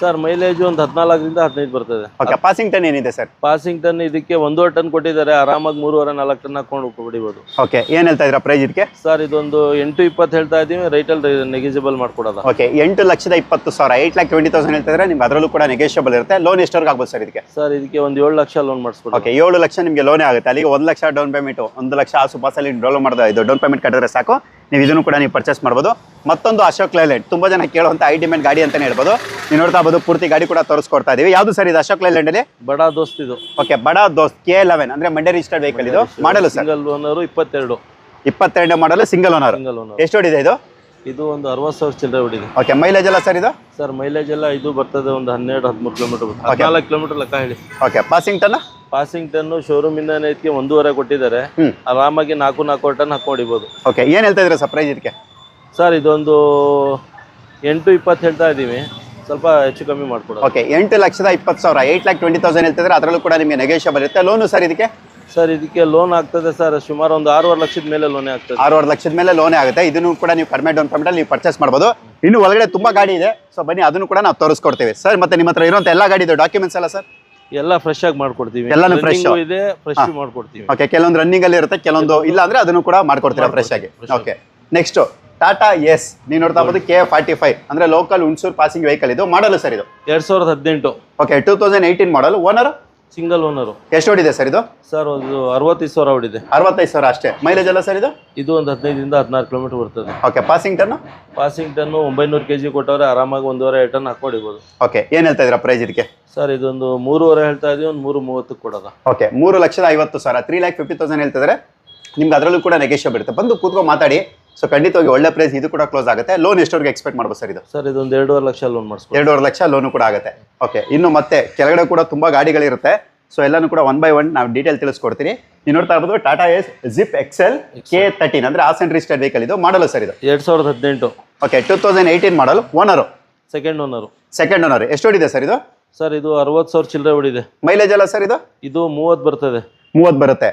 Speaker 2: ಸರ್ ಮೈಲೇಜ್ ಒಂದು ಹದಿನಾಲ್ಕರಿಂದ ಹದಿನೈದು ಬರ್ತದೆ.
Speaker 1: ಓಕೆ ಪಾಸಿಂಗ್ ಟನ್ ಏನಿದೆ ಸರ್?
Speaker 2: ಪಾಸಿಂಗ್ ಟನ್ ಇದಕ್ಕೆ ಒಂದೂವರೆ ಟನ್ ಕೊಟ್ಟಿದ್ದಾರೆ. ಆರಾಮಾಗಿ ಮೂರುವರೆ ನಾಲ್ಕು ಟನ್ ಹಾಕೊಂಡು ಹೊಡಿಬೋದು
Speaker 1: ಓಕೆ ಏನು ಹೇಳ್ತಾ ಇದ್ದೀರಾ ಪ್ರೈಸ್ ಇದಕ್ಕೆ
Speaker 2: ಸರ್ ಇದೊಂದು ಎಂಟು ಇಪ್ಪತ್ತು ಹೇಳ್ತಾ ಇದ್ದೀವಿ. ರೈಟಲ್ಲಿ ನೆಗೆಜಿಬಲ್ ಮಾಡ್ಕೊಡೋದ?
Speaker 1: ಓಕೆ ಎಂಟು ಲಕ್ಷದ ಇಪ್ಪತ್ತು ಸಾವಿರ ಏಟ್ ಲ್ಯಾಕ್ ಟ್ವೆಂಟಿ ತೌಸಂಡ್ ಹೇಳ್ತಿದ್ರೆ ನಿಮ್ಗೆ ಅದರಲ್ಲೂ ಕೂಡ ನೆಗೆಷಿಯಬಲ್ ಇರುತ್ತೆ. ಲೋನ್ ಎಷ್ಟವರೆಗೆ ಆಗ್ಬೋದು ಸರ್ ಇದಕ್ಕೆ?
Speaker 2: ಸರ್ ಇದಕ್ಕೆ ಒಂದು ಏಳು ಲಕ್ಷ ಲೋನ್ ಮಾಡಿಸ್ಬೋದು
Speaker 1: ಓಕೆ ಏಳು ಲಕ್ಷ ನಿಮಗೆ ಲೋನೇ ಆಗುತ್ತೆ. ಅಲ್ಲಿಗೆ ಒಂದು ಲಕ್ಷ ಡೌನ್ ಪೇಮೆಂಟ್ ಒಂದು ಲಕ್ಷ ಆಸುಪಾಸಲ್ಲಿ ಡೌನ್ ಮಾಡಿದ ಇದು ಡೌನ್ ಪೇಮೆಂಟ್ ಕಟ್ಟಿದ್ರೆ ಸಾಕು. ನೀವು ಇದನ್ನು ಕೂಡ ನೀವು ಪರ್ಚೇಸ್ ಮಾಡ್ಬೋದು. ಮತ್ತೊಂದು ಅಶೋಕ್ ಲೈಲ್ಯಾಂಡ್. ತುಂಬ ಜನ ಕೇಳುವಂಥ ಐ ಡಿಮೆಂಟ್ ಗಾಡಿ ಅಂತಲೇ ಹೇಳ್ಬೋದು. ನೀವು ನೋಡ್ತಾ ಇರ್ಬೋದು ಪೂರ್ತಿ ಗಾಡಿ ಕೂಡ ತೋರಿಸ್ಕೊಡ್ತಾ ಇದೀವಿ. ಯಾವುದು ಸರ್ ಇದು ಅಶೋಕ್ ಲೈಲ್ಯಾಂಡಲ್ಲಿ
Speaker 2: ಬಡ ದೋಸ್ತ್ ಇದು.
Speaker 1: ಓಕೆ ಬಡ ದೋಸ್ತ್ ಕೆ ಲೆವೆನ್ ಅಂದ್ರೆ ಮಂಡ್ಯ ರಿಜಿಸ್ಟರ್ಡ್ ವೆಹಿಕಲ್ ಇದು. ಮಾಡಲು ಸರ್
Speaker 2: ಸಿಂಗಲ್ ಓನರ್ ಇಪ್ಪತ್ತೆರಡು.
Speaker 1: ಇಪ್ಪತ್ತೆರಡು ಮಾಡಲು ಸಿಂಗಲ್ ಓನರ್
Speaker 2: ಸಿಂಗಲ್ ಓನರ್
Speaker 1: ಎಷ್ಟು ಹೊಡಿದೆ ಇದು?
Speaker 2: ಇದು ಒಂದು ಅರವತ್ತು ಸಾವಿರ ಚಿಲ್ಲರೆ ಹೊಡಿದೆ
Speaker 1: ಓಕೆ ಮೈಲೇಜ್ ಎಲ್ಲ ಸರ್ ಇದು?
Speaker 2: ಸರ್ ಮೈಲೇಜ್ ಎಲ್ಲ ಇದು ಬರ್ತದೆ ಒಂದು ಹನ್ನೆರಡು ಹದಿಮೂರು ಕಿಲೋಮೀಟರ್ ಹದಿನಾಲ್ಕು ಕಿಲೋಮೀಟರ್ ಲೆಕ್ಕ ಹೇಳಿ.
Speaker 1: Okay passing ton
Speaker 2: passing ton showroom ಇಂದ ಇದಕ್ಕೆ ಒಂದೂವರೆ ಕೊಟ್ಟಿದ್ದಾರೆ. ಆರಾಮಾಗಿ ನಾಲ್ಕು ನಾಲ್ಕು ಟನ್ ಹಾಕೊಂಡಿಬೋದು
Speaker 1: ಓಕೆ ಏನು ಹೇಳ್ತಾ ಇದ್ದೀರಾ ಸರ್ ಪ್ರೈಸ್ ಇದಕ್ಕೆ?
Speaker 2: ಸರ್ ಇದೊಂದು ಎಂಟು ಇಪ್ಪತ್ತು ಹೇಳ್ತಾ ಇದ್ದೀವಿ ಸ್ವಲ್ಪ ಹೆಚ್ಚು ಕಮ್ಮಿ ಮಾಡ್ಕೊಡೋದು.
Speaker 1: ಓಕೆ ಎಂಟು ಲಕ್ಷದ ಇಪ್ಪತ್ತು ಸಾವಿರ ಏಯ್ಟ್ ಲ್ಯಾಕ್ ಟ್ವೆಂಟಿ ತೌಸಂಡ್ ಹೇಳ್ತಿದ್ರೆ ಅದರಲ್ಲೂ ಕೂಡ ನಿಮಗೆ ನೆಗೋಷಿಯಬಲ್ ಇರುತ್ತೆ. ಲೋನು ಸರ್ ಇದಕ್ಕೆ?
Speaker 2: ಸರ್ ಇದಕ್ಕೆ ಲೋನ್ ಆಗ್ತದೆ ಸರ್ ಸುಮಾರು ಒಂದು ಆರೂವರೆ ಲಕ್ಷದ ಮೇಲೆ ಲೋನೇ ಆಗ್ತದೆ.
Speaker 1: ಆರೂವರೆ ಲಕ್ಷದ ಮೇಲೆ ಲೋನೇ ಆಗುತ್ತೆ. ಇದನ್ನು ಕೂಡ ನೀವು ಕಡಿಮೆ ಡೌನ್ ಪೇಮೆಂಟಲ್ಲಿ ನೀವು ಪರ್ಚೇಸ್ ಮಾಡ್ಬೋದು. ಇನ್ನು ಒಳಗಡೆ ತುಂಬ ಗಾಡಿ ಇದೆ. ಸೊ ಬನ್ನಿ ಅದನ್ನು ಕೂಡ ನಾವು ತೋರಿಸ್ಕೊಡ್ತೀವಿ. ಸರ್ ಮತ್ತೆ ನಿಮ್ಮ ಹತ್ರ ಇರುವಂಥ ಎಲ್ಲ ಗಾಡಿ ಇದೆ ಡಾಕ್ಯುಮೆಂಟ್ಸ್ ಎಲ್ಲ ಸರ್
Speaker 2: ಎಲ್ಲ ಫ್ರೆಶ್ ಆಗಿ ಮಾಡ್ಕೊಡ್ತೀವಿ.
Speaker 1: ಎಲ್ಲಾನು
Speaker 2: ಫ್ರೆಶ್ ಇದೆ ಫ್ರೆಶ್ ಮಾಡ್ಕೊಡ್ತೀವಿ.
Speaker 1: ಓಕೆ ಕೆಲವೊಂದು ರನ್ನಿಂಗ್ ಅಲ್ಲಿ ಇರುತ್ತೆ ಕೆಲವೊಂದು ಇಲ್ಲ ಅಂದ್ರೆ ಅದನ್ನು ಕೂಡ ಮಾಡ್ಕೊಡ್ತೀರಾ ಫ್ರೆಶ್ ಆಗಿ. ಓಕೆ ನೆಕ್ಸ್ಟ್ ಟಾಟಾ ಎಸ್ ನೀವು ನೋಡ್ತಾ ಇರ್ಬೋದು ಕೆ ಫಾರ್ಟಿ ಫೈವ್ ಅಂದ್ರೆ ಲೋಕಲ್ ಹುಣಸೂರು ಪಾಸಿಂಗ್ ವೆಹಿಕಲ್ ಇದು. ಮಾಡಲು ಸರ್ ಇದು?
Speaker 2: ಎರಡ್ ಸಾವಿರದ ಹದಿನೆಂಟು.
Speaker 1: Okay two thousand eighteen model owner
Speaker 2: single owner
Speaker 1: ಎಷ್ಟು ಓಡಿದೆ ಸರ್ ಇದು?
Speaker 2: ಸರ್ ಒಂದು ಅರವತ್ತೈದು ಸಾವಿರ ಹೊಡಿದೆ
Speaker 1: ಅರವತ್ತೈದು ಸಾವಿರ ಅಷ್ಟೇ. ಮೈಲೇಜ್ ಎಲ್ಲ ಸರ್ ಇದು?
Speaker 2: ಇದು ಒಂದು ಹದಿನೈದರಿಂದ ಹದಿನಾರು ಕಿಲೋಮೀಟರ್ ಬರ್ತದೆ.
Speaker 1: Okay passing ton
Speaker 2: passing ton ಒಂಬೈನೂರು ಕೆ ಜಿ ಕೊಟ್ಟವ್ರೆ ಆರಾಮಾಗಿ ಒಂದೂವರೆ ಟನ್ ಹಾಕೊಂಡಿಬೋದು
Speaker 1: ಓಕೆ ಏನು ಹೇಳ್ತಾ ಇದ್ದೀರಾ ಪ್ರೈಸ್ ಇದಕ್ಕೆ
Speaker 2: ಸರ್ ಇದೊಂದು ಮೂರುವರೆ ಹೇಳ್ತಾ ಇದೀವಿ ಒಂದು ಮೂರು ಮೂವತ್ತಕ್ಕೆ ಕೊಡೋದ.
Speaker 1: ಓಕೆ ಮೂರು ಲಕ್ಷದ ಐವತ್ತು ಸಾವಿರ. ತ್ರೀ ಲ್ಯಾಕ್ ಫಿಫ್ಟಿ ತೌಸಂಡ್ ಹೇಳ್ತಿದ್ರೆ ನಿಮ್ಗೆ ಅದರಲ್ಲೂ ಕೂಡ ನೆಗೆಷಿಯಬಲ್ ಬಿಡುತ್ತೆ ಬಂದು ಕೂತ್ಕೊಂಡು ಮಾತಾಡಿ. ಸೊ ಖಂಡಿತವಾಗಿ ಒಳ್ಳೆ ಪ್ರೈಸ್ ಇದು ಕೂಡ ಕ್ಲೋಸ್ ಆಗುತ್ತೆ. ಲೋನ್ ಎಷ್ಟವರೆಗೆ ಎಕ್ಸ್ಪೆಕ್ಟ್ ಮಾಡ್ಬೋದು ಸರ್ ಇದು?
Speaker 2: ಸರ್ ಇದೊಂದು ಎರಡೂವರೆ ಲಕ್ಷ ಲೋನ್ ಮಾಡಿಸ್ಬೋದು.
Speaker 1: ಎರಡೂವರೆ ಲಕ್ಷ ಲೋನು ಕೂಡ ಆಗುತ್ತೆ. ಓಕೆ ಇನ್ನು ಮತ್ತೆ ಕೆಳಗಡೆ ಕೂಡ ತುಂಬ ಗಾಡಿಗಳಿರುತ್ತೆ. ಸೊ ಎಲ್ಲನೂ ಕೂಡ ಒನ್ ಬೈ ಒನ್ ನಾವು ಡೀಟೇಲ್ ತಿಳಿಸ್ಕೊಡ್ತೀನಿ. ನೀವು ನೋಡ್ತಾ ಇರ್ಬೋದು Tata Ace Zip Excel K thirteen ಅಂದರೆ ಆಸನ್ ರಿಜಿಸ್ಟರ್ಡ್ ವೆಹಿಕಲ್ ಇದು ಮಾಡಲು ಸರ್ ಇದು?
Speaker 2: ಎರಡು ಸಾವಿರದ ಹದಿನೆಂಟು.
Speaker 1: Okay two thousand eighteen model owner
Speaker 2: second owner
Speaker 1: second owner ಎಷ್ಟು ಹೊಡಿದೆ ಸರ್ ಇದು?
Speaker 2: ಸರ್ ಇದು ಅರವತ್ತು ಸಾವಿರ ಚಿಲ್ಲರೆ ಹೊಡಿದೆ
Speaker 1: ಮೈಲೇಜ್ ಅಲ್ಲ ಸರ್ ಇದು?
Speaker 2: ಇದು ಮೂವತ್ತು ಬರ್ತದೆ.
Speaker 1: ಮೂವತ್ತು ಬರುತ್ತೆ.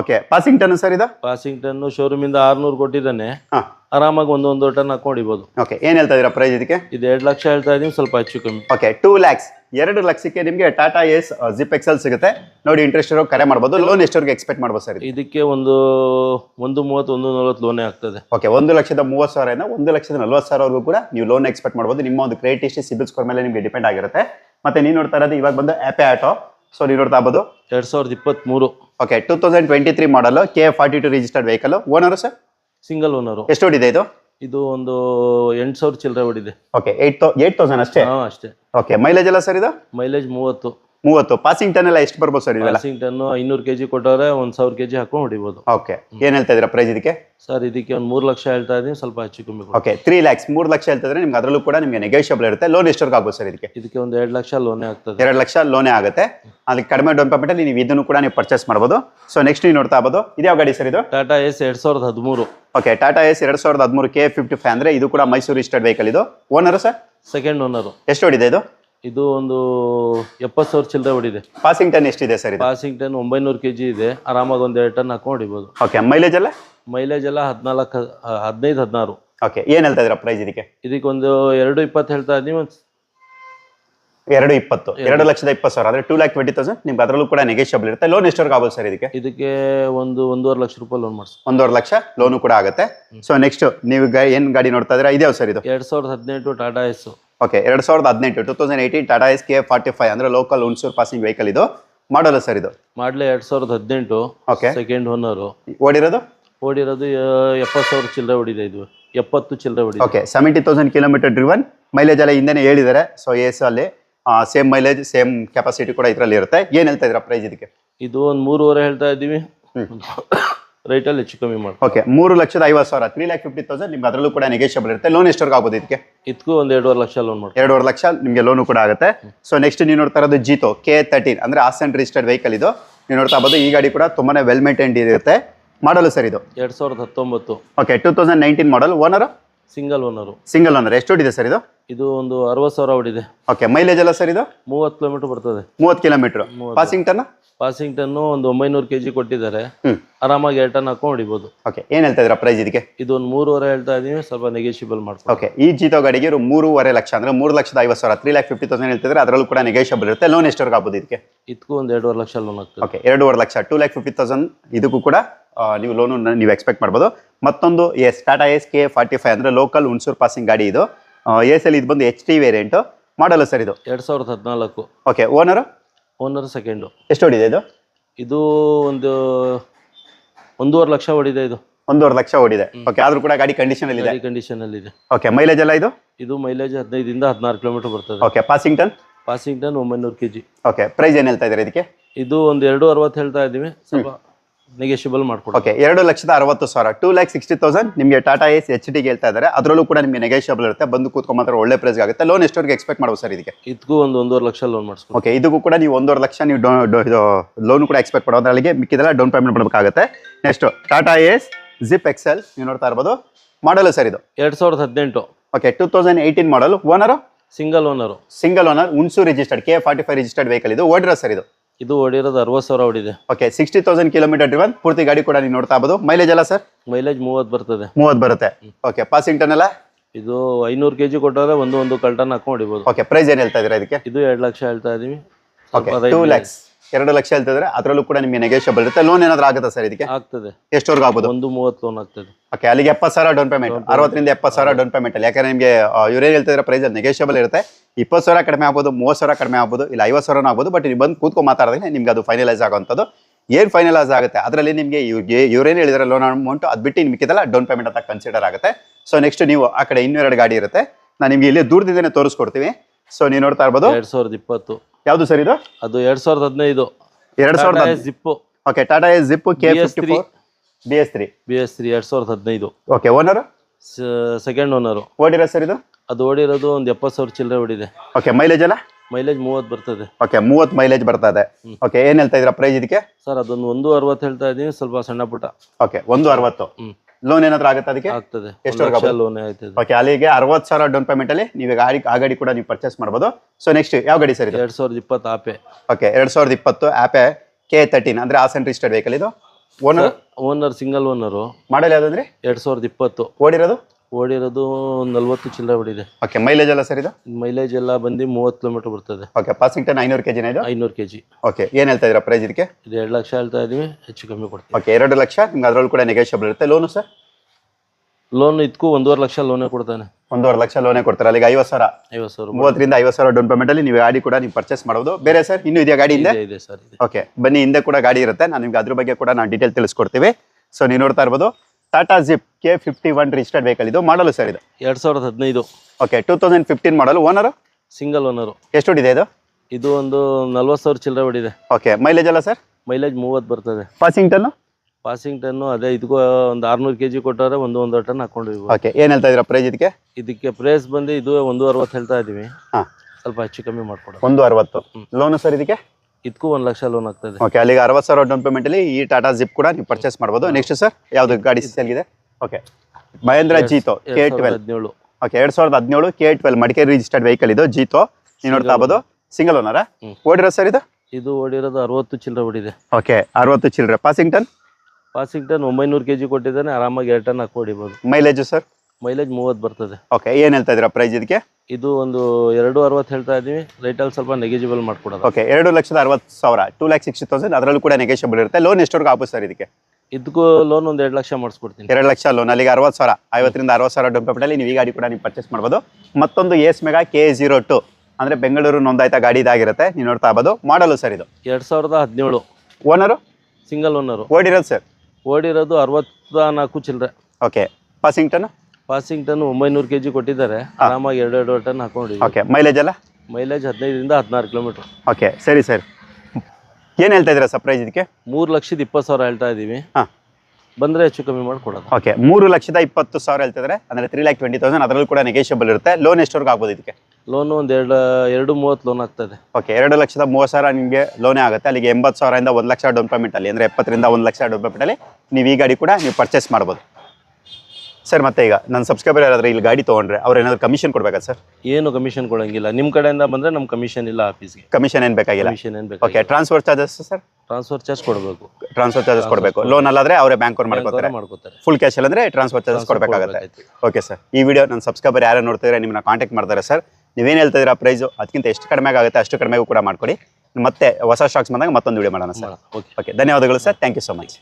Speaker 1: ಓಕೆ ಪಾಸಿಂಗ್ ಟನ್ ಸರ್ ಇದು?
Speaker 2: ಪಾಸಿಂಗ್ ಟನ್ ಶೋರೂಮ್ ಇಂದ ಆರ್ನೂರು ಕೊಟ್ಟಿದ್ದಾನೆ.
Speaker 1: ಹಾಂ.
Speaker 2: ಆರಾಮಾಗಿ ಒಂದು ಒಂದು ಟನ್ ಹಾಕೊಂಡಿಬೋದು
Speaker 1: ಓಕೆ ಏನು ಹೇಳ್ತಾ ಇದೀರಾ ಪ್ರೈಸ್ ಇದಕ್ಕೆ?
Speaker 2: ಇದು ಎರಡು ಲಕ್ಷ ಹೇಳ್ತಾ ಇದೀನಿ ಸ್ವಲ್ಪ ಹೆಚ್ಚು ಕಮ್ಮಿ.
Speaker 1: ಓಕೆ ಟೂ ಲ್ಯಾಕ್ಸ್ ಎರಡು ಲಕ್ಷಕ್ಕೆ ನಿಮಗೆ ಟಾಟಾ ಎಸ್ ಜಿಪ್ ಎಕ್ಸೆಲ್ ಸಿಗುತ್ತೆ. ನೋಡಿ ಇಂಟ್ರೆಸ್ಟ್ ಇರೋ ಕರೆ ಮಾಡ್ಬೋದು. ಲೋನ್ ಎಷ್ಟವರೆಗೆ ಎಕ್ಸ್ಪೆಕ್ಟ್ ಮಾಡ್ಬೋದು ಸರ್
Speaker 2: ಇದಕ್ಕೆ ಒಂದು ಒಂದು ಮೂವತ್ತು ಒಂದು ನಲ್ವತ್ತು ಲೋನೇ ಆಗ್ತದೆ.
Speaker 1: ಓಕೆ ಒಂದು ಲಕ್ಷದ ಮೂವತ್ತು ಸಾವಿರದಿಂದ ಒಂದು ಲಕ್ಷದ ನಲ್ವತ್ತು ಸಾವಿರವರೆಗೂ ಕೂಡ ನೀವು ಲೋನ್ ಎಕ್ಸ್ಪೆಕ್ಟ್ ಮಾಡ್ಬೋದು. ನಿಮ್ಮ ಒಂದು ಕ್ರೆಡಿಟ್ ಹಿಸ್ಟ್ರಿ ಸಿಬಿಲ್ ಸ್ಕೋರ್ ಮೇಲೆ ನಿಮಗೆ ಡಿಪೆಂಡ್ ಆಗಿರುತ್ತೆ. ಮತ್ತೆ ನೀವು ನೋಡ್ತಾ ಇರೋದು ಇವಾಗ ಬಂದು ಆಪೆ ಆಟೋ ಸೊ ನೀವು ನೋಡ್ತಾ ಬೋದು
Speaker 2: ಎರಡು ಸಾವಿರದ ಇಪ್ಪತ್ತ್ಮೂರು
Speaker 1: okay two thousand twenty three model K forty two registered vehicle owner sir
Speaker 2: single owner
Speaker 1: ಎಷ್ಟು ಓಡಿದೆ ಇದು?
Speaker 2: ಇದು ಒಂದು ಎಂಟು ಸಾವಿರ ಚಿಲ್ಲರೆ ಓಡಿದೆ.
Speaker 1: Okay eight thou eight thousand ಅಷ್ಟೇ?
Speaker 2: ಹಾಂ ಅಷ್ಟೇ.
Speaker 1: ಓಕೆ ಮೈಲೇಜ್ ಎಲ್ಲ ಸರ್ ಇದು?
Speaker 2: ಮೈಲೇಜ್ ಮೂವತ್ತು.
Speaker 1: ಮೂವತ್ತು. ಪಾಸಿಂಗ್ ಟನ್ ಎಲ್ಲ ಎಷ್ಟು ಬರ್ಬೋದು ಸರ್ ಇವೆಲ್ಲ?
Speaker 2: ವಾಷಿಂಗ್ಟನ್ನು ಐನೂರು ಕೆ ಜಿ ಕೊಟ್ಟವ್ರೆ ಒಂದು ಸಾವಿರ ಕೆ ಜಿ ಹಾಕೊಂಡು ಹೊಡಿಬೋದು.
Speaker 1: ಓಕೆ. ಏನು ಹೇಳ್ತಾ ಇದ್ದೀರಾ ಪ್ರೈಸ್ ಇದಕ್ಕೆ?
Speaker 2: ಸರ್ ಇದಕ್ಕೆ ಒಂದು ಮೂರು ಲಕ್ಷ ಹೇಳ್ತಾ ಇದ್ದೀನಿ ಸ್ವಲ್ಪ ಹೆಚ್ಚು ಕಮ್ಮಿ ಕೊಡಿ.
Speaker 1: ಓಕೆ ತ್ರೀ ಲ್ಯಾಕ್ಸ್ ಮೂರು ಲಕ್ಷ ಹೇಳ್ತಾ ಇದ್ರೆ ನಿಮ್ಗೆ ಅದರಲ್ಲೂ ಕೂಡ ನಿಮಗೆ ನೆಗೋಷಿಯಬಲ್ ಇರುತ್ತೆ. ಲೋನ್ ಎಷ್ಟವರೆಗೂ ಆಗ್ಬೋದು ಸರ್ ಇದಕ್ಕೆ?
Speaker 2: ಇದಕ್ಕೆ ಒಂದು ಎರಡು ಲಕ್ಷ ಲೋನೇ ಆಗ್ತದೆ.
Speaker 1: ಎರಡು ಲಕ್ಷ ಲೋನೇ ಆಗುತ್ತೆ. ಅದಕ್ಕೆ ಕಡಿಮೆ ಡೌನ್ ಪೇಮೆಂಟ್ ಅಲ್ಲಿ ನೀವು ಇದನ್ನು ಕೂಡ ನೀವು ಪರ್ಚೇಸ್ ಮಾಡ್ಬೋದು. ಸೊ ನೆಕ್ಸ್ಟ್ ನೀವು ನೋಡ್ತಾ ಇದು ಇದ್ಯಾವ ಗಾಡಿ ಸರ್ ಇದು?
Speaker 2: ಟಾಟಾ ಎಸ್ ಎರಡು ಸಾವಿರದ ಹದಿಮೂರು.
Speaker 1: ಓಕೆ ಟಾಟಾ ಎಸ್ ಎರಡು ಸಾವಿರದ ಹದಿಮೂರು ಕೆ ಫಿಫ್ಟಿ ಫೈವ್ ಅಂದ್ರೆ ಇದು ಕೂಡ ಮೈಸೂರು ರಿಜಿಸ್ಟರ್ಡ್ ವೆಹಿಕಲ್ ಇದು. Owner sir?
Speaker 2: ಸೆಕೆಂಡ್ ಓನರು
Speaker 1: ಎಷ್ಟು ಹೊಡಿದೆ ಇದು?
Speaker 2: ಇದು ಒಂದು ಎಪ್ಪತ್ತು ಸಾವಿರ ಚಿಲ್ಲರೆ ಹೊಡಿದೆ.
Speaker 1: ಪಾಸಿಂಗ್ ಟನ್ ಎಷ್ಟಿದೆ ಸರ್ ಇದು?
Speaker 2: ಪಾಸಿಂಗ್ ಟನ್ ಒಂಬೈನೂರು ಕೆ ಜಿ ಇದೆ. ಆರಾಮಾಗಿ ಒಂದು ಎರಡು ಟನ್ ಹಾಕೊಂಡು ಹೊಡಿಬೋದು.
Speaker 1: ಓಕೆ ಮೈಲೇಜ್ ಎಲ್ಲ?
Speaker 2: ಮೈಲೇಜ್ ಎಲ್ಲ ಹದಿನಾಲ್ಕು ಹದಿನೈದು ಹದಿನಾರು.
Speaker 1: ಓಕೆ ಏನು ಹೇಳ್ತಾ ಇದ್ದೀರಾ ಪ್ರೈಸ್ ಇದಕ್ಕೆ?
Speaker 2: ಇದಕ್ಕೆ ಒಂದು ಎರಡು ಇಪ್ಪತ್ತು ಹೇಳ್ತಾ ಇದ್ದೀನಿ ಒಂದು
Speaker 1: ಎರಡು ಇಪ್ಪತ್ತು ಎರಡು. ಲಕ್ಷದ ಇಪ್ಪತ್ತು ಸಾವಿರ. ಅಂದರೆ ಟೂ ಲ್ಯಾಕ್ ಟ್ವೆಂಟಿ ತೌಸಂಡ್ ನಿಮ್ಗೆ ಅದರಲ್ಲೂ ಕೂಡ ನೆಗೆಷಿಯಬಲ್ ಇರುತ್ತೆ. ಲೋನ್ ಎಷ್ಟವರೆಗೆ ಆಗೋದು ಸರ್ ಇದಕ್ಕೆ?
Speaker 2: ಇದಕ್ಕೆ ಒಂದು ಒಂದೂವರೆ ಲಕ್ಷ ರೂಪಾಯಿ ಲೋನ್ ಮಾಡಿಸ್.
Speaker 1: ಒಂದೂವರೆ ಲಕ್ಷ ಲೋನು ಕೂಡ ಆಗುತ್ತೆ. ಸೊ ನೆಕ್ಸ್ಟ್ ನೀವು ಏನು ಗಾಡಿ ನೋಡ್ತಾ ಇದ್ದೀರಾ? ಇದ್ಯಾವ ಸರ್ ಇದು?
Speaker 2: ಎರಡು ಸಾವಿರದ ಹದಿನೆಂಟು ಟಾಟಾ ಎಸ್ಸು
Speaker 1: ಓಕೆ ಎರಡು ಸಾವಿರದ ಹದಿನೆಂಟು two thousand eighteen Tata Ace K forty five ಅಂದರೆ ಲೋಕಲ್ ಹುಣಸೂರು ಪಾಸಿಂಗ್ ವೆಹಿಕಲ್ ಇದು. ಮಾಡಲ್ಲ ಸರ್ ಇದು?
Speaker 2: ಮಾಡಲ್ ಎರಡು ಸಾವಿರದ ಹದಿನೆಂಟು
Speaker 1: ಓಕೆ.
Speaker 2: ಸೆಕೆಂಡ್ ಓನರು
Speaker 1: ಓಡಿರೋದು?
Speaker 2: ಓಡಿರೋದು ಎಪ್ಪತ್ತು ಸಾವಿರ ಚಿಲ್ಲರೆ ಹೊಡಿದೆ ಇದು. ಎಪ್ಪತ್ತು ಚಿಲ್ಲರೆ ಹೊಡಿದೆ
Speaker 1: okay seventy thousand kilometer driven mileage ಎಲ್ಲ ಹಿಂದೆ ಹೇಳಿದ್ದಾರೆ. ಸೊ ಎಸ್ ಅಲ್ಲಿ ಸೇಮ್ ಮೈಲೇಜ್ ಸೇಮ್ ಕೆಪಾಸಿಟಿ ಕೂಡ ಇದರಲ್ಲಿ ಇರುತ್ತೆ. ಏನು ಹೇಳ್ತಾ ಇದ್ದೀರಾ ಪ್ರೈಸ್ ಇದಕ್ಕೆ?
Speaker 2: ಇದು ಒಂದು ಮೂರುವರೆ ಹೇಳ್ತಾ ಇದ್ದೀವಿ. ರೈಟಲ್ಲಿ ಹೆಚ್ಚು ಕಮ್ಮಿ ಮಾಡಿ
Speaker 1: ಓಕೆ ಮೂರು ಲಕ್ಷದ ಐವತ್ತು ಸಾವಿರ ತ್ರೀ ಲ್ಯಾಕ್ ಫಿಫ್ಟಿ ತೌಸಂಡ್ ನಿಮ್ಗೆ ಅದರಲ್ಲೂ ಕೂಡ ನೆಗೋಷಿಯಬಲ್ ಇರುತ್ತೆ. ಲೋನ್ ಎಷ್ಟವರೆಗೆ ಆಗ್ಬೋದು ಇದಕ್ಕೆ?
Speaker 2: ಇದಕ್ಕೂ ಒಂದು ಎರಡೂವರೆ ಲಕ್ಷ ಲೋನ್ ಮಾಡಿ
Speaker 1: ಎರಡೂವರೆ ಲಕ್ಷ ನಿಮಗೆ ಲೋನು ಕೂಡ ಆಗುತ್ತೆ. ಸೊ ನೆಕ್ಸ್ಟ್ ನೀವು ನೋಡ್ತಾ ಇರೋದು ಜೀತೋ ಕೆ ತರ್ಟೀನ್ ಅಂದರೆ ಆಸೆಂಟ್ ರಿಜಿಸ್ಟರ್ಡ್ ವೆಹಿಕಲ್ ಇದು. ನೀವು ನೋಡ್ತಾ ಇರ್ಬೋದು ಈ ಗಾಡಿ ಕೂಡ ತುಂಬಾನೇ ವೆಲ್ ಮೇಂಟೈನ್ಡ್ ಇರುತ್ತೆ. ಮಾಡಲು ಸರ್ ಇದು?
Speaker 2: ಎರಡು ಸಾವಿರದ ಹತ್ತೊಂಬತ್ತು.
Speaker 1: Okay two thousand nineteen model owner
Speaker 2: single owner
Speaker 1: single owner ಎಷ್ಟು ಹೊಡಿದೆ ಸರ್ ಇದು?
Speaker 2: ಇದು ಒಂದು ಅರವತ್ತು ಸಾವಿರ ಹೊಡಿದೆ
Speaker 1: ಓಕೆ ಮೈಲೇಜ್ ಎಲ್ಲ ಸರ್ ಇದು?
Speaker 2: ಮೂವತ್ತು ಕಿಲೋಮೀಟರ್ ಬರ್ತದೆ.
Speaker 1: ಮೂವತ್ತು kilometer passing ton
Speaker 2: passing ton ಒಂದು ಒಂಬೈನೂರು ಕೆ ಜಿ ಕೊಟ್ಟಿದ್ದಾರೆ ಆರಾಮಾಗಿ ಎರಡು ಟನ್ ಹಾಕೊಂಡು ಹೊಡಿಬೋದು.
Speaker 1: ಓಕೆ ಏನು ಹೇಳ್ತಾ ಇದ್ದೀರಾ ಪ್ರೈಸ್ ಇದಕ್ಕೆ?
Speaker 2: ಇದು ಒಂದು ಮೂರುವರೆ ಹೇಳ್ತಾ ಇದ್ದೀವಿ ಸ್ವಲ್ಪ ನೆಗೆಷಿಬಲ್ ಮಾಡ್ಕೊಂಡು
Speaker 1: ಓಕೆ ಈ ಜೀತೋ ಗಾಡಿಗೆ ಇವ್ರು ಮೂರುವರೆ ಲಕ್ಷ ಅಂದರೆ ಮೂರು ಲಕ್ಷದ ಐವತ್ತು ಸಾವಿರ ತ್ರೀ ಲ್ಯಾಕ್ ಫಿಫ್ಟಿ ತೌಸಂಡ್ ಹೇಳ್ತಿದ್ರೆ ಅದರಲ್ಲೂ ಕೂಡ ನೆಗೋಷಿಯಬಲ್ ಇರುತ್ತೆ. ಲೋನ್ ಎಷ್ಟವರೆಗೆ ಆಗ್ಬೋದು ಇದಕ್ಕೆ?
Speaker 2: ಇದಕ್ಕೂ ಒಂದು ಎರಡೂವರೆ ಲಕ್ಷ ಲೋನ್ ಆಗ್ತದೆ.
Speaker 1: ಓಕೆ ಎರಡೂವರೆ lakh two lakh fifty thousand ಇದಕ್ಕೂ ಕೂಡ ನೀವು ಲೋನು ನೀವು ಎಕ್ಸ್ಪೆಕ್ಟ್ ಮಾಡ್ಬೋದು. ಮತ್ತೊಂದು Ace Tata Ace K forty five ಅಂದರೆ ಲೋಕಲ್ ಹುಣಸೂರು ಪಾಸಿಂಗ್ ಗಾಡಿ ಇದು. ಎಸ್ ಎಲ್ ಇದು ಬಂದು H T variant model sir ಇದು?
Speaker 2: ಎರಡು ಸಾವಿರದ ಹದಿನಾಲ್ಕು.
Speaker 1: Okay owner
Speaker 2: owner second.
Speaker 1: ಎಷ್ಟು ಹೊಡಿದೆ ಇದು?
Speaker 2: ಇದು ಒಂದು ಒಂದೂವರೆ ಲಕ್ಷ ಹೊಡಿದೆ ಇದು.
Speaker 1: ಒಂದೂವರೆ ಲಕ್ಷ ಹೊಡಿದೆ ಓಕೆ ಆದ್ರೂ ಕೂಡ ಗಾಡಿ ಕಂಡೀಷನ್ ಇದೆ.
Speaker 2: ಗಾಡಿ ಕಂಡೀಷನಲ್ಲಿ ಇದೆ.
Speaker 1: ಓಕೆ ಮೈಲೇಜ್ ಎಲ್ಲ ಇದು?
Speaker 2: ಇದು ಮೈಲೇಜ್ ಹದಿನೈದರಿಂದ ಹದಿನಾರು ಕಿಲೋಮೀಟರ್ ಬರ್ತದೆ.
Speaker 1: Okay passing ton
Speaker 2: passing ton ಒಂಬೈನೂರು ಕೆ ಜಿ
Speaker 1: ಓಕೆ ಪ್ರೈಸ್ ಏನು ಹೇಳ್ತಾ ಇದ್ದಾರೆ ಇದಕ್ಕೆ?
Speaker 2: ಇದು ಒಂದು ಎರಡು ಅರವತ್ತು ಹೇಳ್ತಾ ಇದ್ದೀವಿ. ಸ್ವಲ್ಪ ನೆಗೆಷಿಬಲ್ ಮಾಡ್ಕೊಡಿ
Speaker 1: ಓಕೆ ಎರಡು ಲಕ್ಷದ ಅರವತ್ತು ಸಾವಿರ. ಟೂ ಲ್ಯಾಕ್ ಸಿಕ್ಸ್ಟಿ ತೌಸಂಡ್ ನಿಮಗೆ ಟಾಟಾ ಎಸ್ ಎಚ್ ಡಿಗೆ ಹೇಳ್ತಾ ಇದ್ದಾರೆ ಅದರಲ್ಲೂ ಕೂಡ ನಿಮಗೆ ನೆಗೋಷಿಯಬಲ್ ಇರುತ್ತೆ. ಬಂದು ಕೂತ್ಕೊಂಡು ಮಾತ್ರ ಒಳ್ಳೆ ಪ್ರೈಸ್ ಆಗುತ್ತೆ. ಲೋನ್ ಎಷ್ಟವರೆಗೆ ಎಕ್ಸ್ಪೆಕ್ಟ್ ಮಾಡ್ಬೋದು ಸರ್ ಇದಕ್ಕೆ?
Speaker 2: ಇದಕ್ಕೂ ಒಂದು ಒಂದೂವರೆ ಲಕ್ಷ ಲೋನ್ ಮಾಡಿಸ್ಕೊ
Speaker 1: ಓಕೆ ಇದಕ್ಕೂ ಕೂಡ ನೀವು ಒಂದೂವರೆ ಲಕ್ಷ ನೀವು ಡೋ ಡೋ- ಇದು ಲೋನ್ ಕೂಡ ಎಕ್ಸ್ಪೆಕ್ಟ್ ಮಾಡೋದು ಅಲ್ಲಿಗೆ ಮಿಕ್ಕಿದೆಲ್ಲ ಡೌನ್ ಪೇಮೆಂಟ್ ಮಾಡಬೇಕಾಗುತ್ತೆ. Next Tata Ace Zip Excel ನೀವು ನೋಡ್ತಾ ಇರ್ಬೋದು. ಮಾಡಲು ಸರ್ ಇದು.
Speaker 2: ಎರಡು ಸಾವಿರದ ಹದಿನೆಂಟು.
Speaker 1: Okay two thousand eighteen model owner
Speaker 2: single owner
Speaker 1: single owner Hunsur registered K forty five registered vehicle ಇದು. ಓಡಿರೋ ಸರ್ ಇದು.
Speaker 2: ಇದು ಹೊಡಿರೋದು ಅರವತ್ತು ಸಾವಿರ ಹೊಡಿದೆ.
Speaker 1: Okay sixty thousand kilometer driven ಪೂರ್ತಿ ಗಾಡಿ ಕೂಡ ನೀವು ನೋಡ್ತಾ ಇರ್ಬೋದು. ಮೈಲೇಜ್ ಎಲ್ಲ ಸರ್
Speaker 2: ಮೈಲೇಜ್ ಮೂವತ್ತು ಬರ್ತದೆ.
Speaker 1: ಮೂವತ್ತು ಬರುತ್ತೆ. ಓಕೆ ಪಾಸಿಂಗ್ ಟನ್ ಎಲ್ಲ?
Speaker 2: ಇದು ಐನೂರು ಕೆಜಿ ಕೊಟ್ಟರೆ ಒಂದು ಒಂದು ಕಲ್ಟನ್ ಹಾಕೊಂಡು ಹೊಡಿಬೋದು.
Speaker 1: ಓಕೆ ಪ್ರೈಸ್ ಏನು ಹೇಳ್ತಾ ಇದ್ದೀರಾ ಇದಕ್ಕೆ?
Speaker 2: ಇದು ಎರಡು ಲಕ್ಷ ಹೇಳ್ತಾ ಇದ್ದೀವಿ
Speaker 1: ಓಕೆ ಟೂ ಲ್ಯಾಕ್ಸ್ ಎರಡು ಲಕ್ಷ ಹೇಳ್ತಿದ್ರೆ ಅದರಲ್ಲೂ ಕೂಡ ನಿಮಗೆ ನೆಗೋಷಿಯಬಲ್ ಇರುತ್ತೆ. ಲೋನ್ ಏನಾದ್ರು ಆಗುತ್ತಾ ಸರ್ ಇದಕ್ಕೆ?
Speaker 2: ಆಗ್ತದೆ.
Speaker 1: ಎಷ್ಟವರೆಗೂ ಆಗ್ಬೋದು
Speaker 2: ಒಂದು ಮೂವತ್ತು ಲೋನ್ ಆಗ್ತದೆ.
Speaker 1: ಓಕೆ ಅಲ್ಲಿಗೆ ಎಪ್ಪತ್ತು ಸಾವಿರ ಡೌನ್ ಪೇಮೆಂಟ್ ಅರವತ್ತರಿಂದ ಎಪ್ಪತ್ತು ಸಾವಿರ ಡೌನ್ ಪೇಮೆಂಟ್ ಅಲ್ಲಿ. ಯಾಕಂದ್ರೆ ನಿಮಗೆ ಇವರೇ ಹೇಳ್ತಿದ್ರೆ ಪ್ರೈಸ್ ನೆಗೋಷಿಯಬಲ್ ಇರುತ್ತೆ. ಇಪ್ಪತ್ತು ಸಾವಿರ ಕಡಿಮೆ ಆಗ್ಬೋದು ಮೂವತ್ತು ಸಾವಿರ ಕಡಿಮೆ ಆಗ್ಬೋದು ಇಲ್ಲ ಐವತ್ತು ಸಾವಿರ ಆಗ್ಬೋದು ಬಟ್ ನೀವು ಬಂದು ಕೂತ್ಕೊಂಡು ಮಾತಾಡಿದ್ರೆ ನಿಮ್ಗೆ ಅದು ಫೈನಲೈಸ್ ಆಗುವಂಥದ್ದು. ಏನು ಫೈನಲೈಸ್ ಆಗುತ್ತೆ? ಅದರಲ್ಲಿ ನಿಮಗೆ ಇವ್ರೇನು ಹೇಳಿದ್ರೆ ಲೋನ್ ಅಮೌಂಟ್ ಅದು ಬಿಟ್ಟು ನಿಮ್ಗೆ ಇದೆಲ್ಲ ಡೌನ್ ಪೇಮೆಂಟ್ ಅಂತ ಕನ್ಸಿಡರ್ ಆಗುತ್ತೆ. ಸೊ ನೆಕ್ಸ್ಟ್ ನೀವು ಆ ಕಡೆ ಇನ್ನೂ ಎರಡು ಗಾಡಿ ಇರುತ್ತೆ. ನಾನು ನಿಮಗೆ ಇಲ್ಲಿ ದೂರದಿಂದನೇ ತೋರಿಸ್ಕೊಡ್ತೀವಿ ಸೊ ನೀವು ನೋಡ್ತಾ ಇರ್ಬೋದು.
Speaker 2: ಎರಡು ಸಾವಿರದ ಇಪ್ಪತ್ತು.
Speaker 1: ಯಾವುದು ಸರ್ ಇದು?
Speaker 2: ಅದು ಎರಡ್ ಸಾವಿರದ ಹದಿನೈದು.
Speaker 1: ಎರಡ್ ಸಾವಿರದ
Speaker 2: Zip
Speaker 1: okay Tata Ace Zip K
Speaker 2: BS3.
Speaker 1: Fifty four B S three
Speaker 2: B S three ಎರಡ್ ಸಾವಿರದ ಹದಿನೈದು.
Speaker 1: ಓಕೆ ಓನರ್
Speaker 2: ಸೆಕೆಂಡ್ ಓನರ್
Speaker 1: ಓಡಿರ ಸರ್ ಇದು?
Speaker 2: ಅದು ಓಡಿರೋದು ಒಂದು ಎಪ್ಪತ್ತು ಸಾವಿರ ಚಿಲ್ಲರೆ ಓಡಿದೆ.
Speaker 1: ಓಕೆ ಮೈಲೇಜ್ ಅಲ್ಲ
Speaker 2: ಮೈಲೇಜ್ ಮೂವತ್ತು ಬರ್ತದೆ.
Speaker 1: ಓಕೆ ಮೂವತ್ತು ಮೈಲೇಜ್ ಬರ್ತಾ ಇದೆ. ಓಕೆ ಏನು ಹೇಳ್ತಾ ಇದ್ರ ಪ್ರೈಸ್ ಇದಕ್ಕೆ?
Speaker 2: ಸರ್ ಅದೊಂದು ಒಂದು ಅರವತ್ತು ಹೇಳ್ತಾ ಇದ್ದೀನಿ ಸ್ವಲ್ಪ ಸಣ್ಣ ಪುಟ್ಟ.
Speaker 1: ಓಕೆ ಒಂದು ಅರವತ್ತು.
Speaker 2: ಹ್ಮ್.
Speaker 1: ಲೋನ್ ಏನಾದ್ರು ಆಗುತ್ತೆ ಅದಕ್ಕೆ?
Speaker 2: ಆಗ್ತದೆ.
Speaker 1: ಎಷ್ಟವರೆಗೆ
Speaker 2: ಲೋನ್ ಲೋನೇ ಆಯ್ತದೆ.
Speaker 1: ಓಕೆ ಅಲ್ಲಿಗೆ ಅರವತ್ತು ಸಾವಿರ ಡೌನ್ ಪೇಮೆಂಟ್ ಅಲ್ಲಿ ನೀವು ಗಾಡಿ ಆ ಗಾಡಿ ಕೂಡ ನೀವು ಪರ್ಚೇಸ್ ಮಾಡಬಹುದು ಸೊ ನೆಕ್ಸ್ಟ್ ಯಾವ ಗಾಡಿ ಸರ್ ಇದು?
Speaker 2: ಎರಡ್ ಸಾವಿರದ ಇಪ್ಪತ್ತು ಆಪೆ.
Speaker 1: ಓಕೆ ಎರಡ್ ಸಾವಿರದ ಇಪ್ಪತ್ತು ಆಪೆ ಕೆ ತರ್ಟೀನ್ ಅಂದ್ರೆ ಆಸನ್ ರಿಜಿಸ್ಟರ್ಡ್ ವೆಹಿಕಲ್ ಇದು? Owner
Speaker 2: owner single owner
Speaker 1: model ಯಾವ್ದಂದ್ರೆ
Speaker 2: ಎರಡ್ ಸಾವಿರದ ಇಪ್ಪತ್ತು.
Speaker 1: ಓಡಿರೋದು?
Speaker 2: ಓಡಿರೋದು ಒಂದು ನಲ್ವತ್ತು ಚಿಲ್ಲರೆ ಓಡಿದೆ.
Speaker 1: ಓಕೆ ಮೈಲೇಜ್ ಎಲ್ಲ ಸರ್ ಇದು?
Speaker 2: ಮೈಲೇಜ್ ಎಲ್ಲ ಬಂದು ಮೂವತ್ತು ಕಿಲೋಮೀಟರ್ ಬರ್ತದೆ.
Speaker 1: ಓಕೆ ಪಾಸಿಂಗ್ ಟನ್ ಐನೂರು ಕೆ ಜಿನ ಇದು?
Speaker 2: ಐನೂರು ಕೆ ಜಿ
Speaker 1: ಓಕೆ ಏನು ಹೇಳ್ತಾ ಇದ್ದೀರಾ ಪ್ರೈಸ್ ಇದಕ್ಕೆ?
Speaker 2: ಇದು ಎರಡು ಲಕ್ಷ ಹೇಳ್ತಾ ಇದ್ದೀವಿ ಹೆಚ್ಚು ಕಮ್ಮಿ ಕೊಡ್ತೀವಿ.
Speaker 1: ಓಕೆ ಎರಡು ಲಕ್ಷ ನಿಮ್ಗೆ ಅದರಲ್ಲೂ ಕೂಡ ನೆಗೋಷಿಯಬಲ್ ಇರುತ್ತೆ. Loan sir?
Speaker 2: ಲೋನ್ ಇದಕ್ಕೂ ಒಂದೂವರೆ ಲಕ್ಷ ಲೋನೇ ಕೊಡ್ತಾನೆ.
Speaker 1: ಒಂದೂವರೆ ಲಕ್ಷ ಲೋನೇ ಕೊಡ್ತಾರೆ ಅಲ್ಲಿಗೆ ಐವತ್ತು ಸಾವಿರ?
Speaker 2: ಐವತ್ತು ಸಾವಿರ
Speaker 1: ಮೂವತ್ತರಿಂದ ಐವತ್ತು ಸಾವಿರ ಡೌನ್ ಪೇಮೆಂಟ್ ಅಲ್ಲಿ ನೀವು ಗಾಡಿ ಕೂಡ ನೀವು ಪರ್ಚೇಸ್ ಮಾಡೋದು. ಬೇರೆ ಸರ್ ಇನ್ನೂ ಇದೆಯಾ ಗಾಡಿ
Speaker 2: ಇದೆ ಇದೆ ಸರ್ ಇದೆ.
Speaker 1: ಓಕೆ ಬನ್ನಿ ಹಿಂದೆ ಕೂಡ ಗಾಡಿ ಇರುತ್ತೆ. ನಾನು ನಿಮ್ಗೆ ಅದ್ರ ಬಗ್ಗೆ ಕೂಡ ನಾನು ಡೀಟೇಲ್ ತಿಳಿಸ್ಕೊಡ್ತೀವಿ. ಸೊ ನೀವು ನೋಡ್ತಾ ಇರ್ಬೋದು. Tata Zip K fifty one registered vehicle ಇದು ಮಾಡಲು ಸರ್ ಇದು?
Speaker 2: ಎರಡು ಸಾವಿರದ ಹದಿನೈದು.
Speaker 1: Okay two thousand fifteen model owner
Speaker 2: single owner
Speaker 1: ಎಷ್ಟು ಹೊಡಿದೆ ಇದು?
Speaker 2: ಇದು ಒಂದು ನಲ್ವತ್ತು ಸಾವಿರ ಚಿಲ್ಲರೆ ಹೊಡಿದೆ
Speaker 1: ಓಕೆ ಮೈಲೇಜ್ ಅಲ್ಲ ಸರ್
Speaker 2: ಮೈಲೇಜ್ ಮೂವತ್ತು ಬರ್ತದೆ.
Speaker 1: ಪಾಸಿಂಗ್ ಟನ್ನು
Speaker 2: ಪಾಸಿಂಗ್ ಟನ್ನು ಅದೇ ಇದಕ್ಕೂ ಒಂದು ಆರ್ನೂರು ಕೆ ಜಿ ಕೊಟ್ಟರೆ ಒಂದು ಒಂದು ಟನ್ ಹಾಕೊಂಡಿವಿ
Speaker 1: ಓಕೆ ಏನು ಹೇಳ್ತಾ ಇದ್ದೀರಾ ಪ್ರೈಸ್ ಇದಕ್ಕೆ?
Speaker 2: ಇದಕ್ಕೆ ಪ್ರೈಸ್ ಬಂದು ಇದು ಒಂದು ಅರವತ್ತು ಹೇಳ್ತಾ ಇದ್ದೀವಿ
Speaker 1: ಹಾಂ.
Speaker 2: ಸ್ವಲ್ಪ ಹೆಚ್ಚು ಕಮ್ಮಿ ಮಾಡ್ಕೊಡೋದು
Speaker 1: ಒಂದು ಅರವತ್ತು. ಲೋನು ಸರ್ ಇದಕ್ಕೆ?
Speaker 2: ಇದಕ್ಕೂ ಒಂದು ಲಕ್ಷ ಲೋನ್ ಆಗ್ತದೆ.
Speaker 1: ಓಕೆ ಅಲ್ಲಿಗೆ ಅರವತ್ತು ಸಾವಿರ ಡೌನ್ ಪೇಮೆಂಟಲ್ಲಿ ಈ ಟಾಟಾ ಜಿಪ್ ಕೂಡ ನೀವು ಪರ್ಚೇಸ್ ಮಾಡ್ಬೋದು. ನೆಕ್ಸ್ಟ್ ಸರ್ ಯಾವ್ದು ಗಾಡಿ ಸೇಲ್ಗಿದೆ okay Mahindra Jeeto K twelve
Speaker 2: ಹದಿನೇಳು.
Speaker 1: ಓಕೆ ಎರಡ್ ಸಾವಿರದ ಹದಿನೇಳು K twelve Madikeri registered vehicle ಇದು ಜೀತೋ ನೀವು ನೋಡ್ತಾ ಹೋಗೋದು ಸಿಂಗಲ್ ಓನರಾ. ಓಡಿರೋ ಸರ್ ಇದು?
Speaker 2: ಇದು ಓಡಿರೋದು ಅರವತ್ತು ಚಿಲ್ಲರೆ ಓಡಿದೆ.
Speaker 1: ಓಕೆ ಅರವತ್ತು ಚಿಲ್ಲರೆ. ಪಾಸಿಂಗ್ ಟನ್
Speaker 2: ಪಾಸಿಂಗ್ ಟನ್ ಒಂಬೈನೂರು ಕೆ ಜಿ ಕೊಟ್ಟಿದ್ದಾನೆ ಆರಾಮಾಗಿ ಎರಡು ಟನ್ ಹಾಕಿ ಹೊಡಿಬೋದು.
Speaker 1: ಮೈಲೇಜು ಸರ್
Speaker 2: ಮೈಲೇಜ್ ಮೂವತ್ತು ಬರ್ತದೆ.
Speaker 1: ಓಕೆ ಏನು ಹೇಳ್ತಾ ಇದ್ದೀರಾ ಪ್ರೈಸ್ ಇದಕ್ಕೆ?
Speaker 2: ಇದು ಒಂದು ಎರಡು ಅರವತ್ತು ಹೇಳ್ತಾ ಇದ್ದೀವಿ. ರೈಟಲ್ಲಿ ಸ್ವಲ್ಪ ನೆಗೆಜಿಬಲ್ ಮಾಡ್ಕೊಡೋದು.
Speaker 1: ಓಕೆ ಎರಡು ಲಕ್ಷದ ಅರವತ್ತು ಸಾವಿರ ಟೂ ಲ್ಯಾಕ್ ಸಿಕ್ಸ್ಟಿ ತೌಸಂಡ್ ಅದರಲ್ಲೂ ಕೂಡ ನೆಗೆಷಿಯಬಲ್ ಇರುತ್ತೆ. ಲೋನ್ ಎಷ್ಟವರೆಗೂ ಆಪಸ್ ಸರ್ ಇದಕ್ಕೆ?
Speaker 2: ಇದಕ್ಕೂ ಲೋನ್ ಒಂದು ಎರಡು ಲಕ್ಷ ಮಾಡಿಸ್ಕೊಡ್ತೀನಿ.
Speaker 1: ಎರಡು ಲಕ್ಷ ಲೋನ್ ಅಲ್ಲಿಗೆ ಅರವತ್ತು ಸಾವಿರ ಐವತ್ತರಿಂದ ಅರವತ್ತು ಸಾವಿರ ಡೌನ್ ಪೇಮೆಂಟಲ್ಲಿ ನೀವು ಈ ಗಾಡಿ ಕೂಡ ನೀವು ಪರ್ಚೇಸ್ ಮಾಡ್ಬೋದು. ಮತ್ತೊಂದು Ace Mega K zero two ಅಂದರೆ ಬೆಂಗಳೂರು ನೋಂದಾಯಿತ ಗಾಡಿ ಇದಾಗಿರುತ್ತೆ ನೀವು ನೋಡ್ತಾ ಇರ್ಬೋದು. ಮಾಡಲು ಸರ್ ಇದು.
Speaker 2: ಎರಡು ಸಾವಿರದ ಹದಿನೇಳು.
Speaker 1: ಓನರು
Speaker 2: ಸಿಂಗಲ್ ಓನರು
Speaker 1: ಓಡಿರೋದು ಸರ್?
Speaker 2: ಓಡಿರೋದು ಅರವತ್ತ ನಾಲ್ಕು ಚಿಲ್ಲರೆ
Speaker 1: okay passing ton
Speaker 2: passing ton ಒಂಬೈನೂರು ಕೆ ಜಿ ಕೊಟ್ಟಿದ್ದಾರೆ ಆರಾಮಾಗಿ ಎರಡು ಎರಡು ಟನ್ ಹಾಕೊಂಡು
Speaker 1: ಓಕೆ ಮೈಲೇಜ್ ಅಲ್ಲ
Speaker 2: ಮೈಲೇಜ್ ಹದಿನೈದರಿಂದ ಹದಿನಾರು ಕಿಲೋಮೀಟರ್
Speaker 1: ಓಕೆ ಸರಿ ಸರ್. ಏನು ಹೇಳ್ತಾ ಇದ್ದೀರಾ ಸರ್ಪ್ರೈಸ್ ಇದಕ್ಕೆ?
Speaker 2: ಮೂರು ಲಕ್ಷದ ಇಪ್ಪತ್ತು ಸಾವಿರ ಹೇಳ್ತಾ ಇದ್ದೀವಿ.
Speaker 1: ಹಾಂ.
Speaker 2: ಬಂದರೆ ಹೆಚ್ಚು ಕಮ್ಮಿ ಮಾಡಿಕೊಡೋದು.
Speaker 1: ಓಕೆ ಮೂರು ಲಕ್ಷದ ಇಪ್ಪತ್ತು ಸಾವಿರ ಹೇಳ್ತಿದ್ರೆ ಅಂದರೆ ತ್ರೀ ಲ್ಯಾಕ್ ಟ್ವೆಂಟಿ ತೌಸಂಡ್ ಅದರಲ್ಲೂ ಕೂಡ ನೆಗೆಷಿಯಬಲ್ ಇರುತ್ತೆ. ಲೋನ್ ಎಷ್ಟವರೆಗೂ ಆಗ್ಬೋದು ಇದಕ್ಕೆ?
Speaker 2: ಲೋನು ಒಂದು ಎರಡು ಎರಡು ಮೂವತ್ತು ಲೋನ್ ಆಗ್ತದೆ
Speaker 1: ಓಕೆ ಎರಡು ಲಕ್ಷದ ಮೂವತ್ತು ಸಾವಿರ ನಿಮಗೆ ಲೋನೇ ಆಗುತ್ತೆ. ಅಲ್ಲಿಗೆ ಎಂಬತ್ತು ಸಾವಿರದಿಂದ ಒಂದು ಲಕ್ಷ ಡೌನ್ ಪೇಮೆಂಟಲ್ಲಿ ಅಂದರೆ ಎಪ್ಪತ್ತರಿಂದ ಒಂದು ಲಕ್ಷ ಡೌನ್ ಪೇಮೆಂಟಲ್ಲಿ ನೀವು ಈ ಗಾಡಿ ಕೂಡ ನೀವು ಪರ್ಚೇಸ್ ಮಾಡ್ಬೋದು. ಸರ್ ಮತ್ತೆ ಈಗ ನನ್ನ ಸಬ್ಸ್ಕ್ರೈಬರ್ ಯಾರಾದ್ರೆ ಇಲ್ಲಿ ಗಾಡಿ ತೊಗೊಂಡ್ರೆ ಅವ್ರು ಏನಾದ್ರು ಕಮಿಷನ್ ಕೊಡಬೇಕಾ ಸರ್?
Speaker 2: ಏನು ಕಮಿಷನ್ ಕೊಡಂಗಿಲ್ಲ. ನಿಮ್ಮ ಕಡೆಯಿಂದ ಬಂದರೆ ನಮ್ಮ ಕಮಿಷನ್ ಇಲ್ಲ ಆಫೀಸ್ಗೆ
Speaker 1: ಕಮಿಷನ್ ಏನು ಬೇಕಾಗಿಲ್ಲ?
Speaker 2: ಕಮಿಷನ್ ಏನು ಬೇಕು
Speaker 1: okay transfer charges sir?
Speaker 2: Transfer charge ಕೊಡಬೇಕು.
Speaker 1: ಟ್ರಾನ್ಸ್ಫರ್ ಚಾರ್ಜಸ್ ಕೊಡಬೇಕು. ಲೋನ್ ಅಲ್ಲಾದ್ರೆ ಅವರೇ ಬ್ಯಾಂಕ್ ಅವ್ರು ಮಾಡ್ಕೋತಾರೆ.
Speaker 2: ಮಾಡ್ಕೋತಾರೆ.
Speaker 1: ಫುಲ್ ಕ್ಯಾಶ್ ಅಂದರೆ ಟ್ರಾನ್ಸ್ಫರ್ ಚಾರ್ಜಸ್ ಕೊಡಬೇಕಾಗುತ್ತೆ. ಓಕೆ ಸರ್ ಈ ವಿಡಿಯೋ ನನ್ನ ಸಬ್ಸ್ಕ್ರೈಬರ್ ಯಾರು ನೋಡ್ತಿದ್ರೆ ನಿಮ್ಮನ್ನ ಕಾಂಟ್ಯಾಕ್ಟ್ ಮಾಡ್ತಾರೆ ಸರ್ ನೀವೇನು ಹೇಳ್ತಾ ಇದ್ದೀರಾ ಪ್ರೈಸು ಅದಕ್ಕಿಂತ ಎಷ್ಟು ಕಡಿಮೆ ಆಗುತ್ತೆ ಅಷ್ಟು ಕಡಿಮೆಗೂ ಕೂಡ ಮಾಡ್ಕೊಡಿ. ಮತ್ತೆ ಹೊಸ ಸ್ಟಾಕ್ಸ್ ಬಂದಾಗ ಮತ್ತೊಂದು ವಿಡಿಯೋ ಮಾಡೋಣ ಸರ್
Speaker 2: ಓಕೆ
Speaker 1: ಓಕೆ ಧನ್ಯವಾದಗಳು sir thank you so much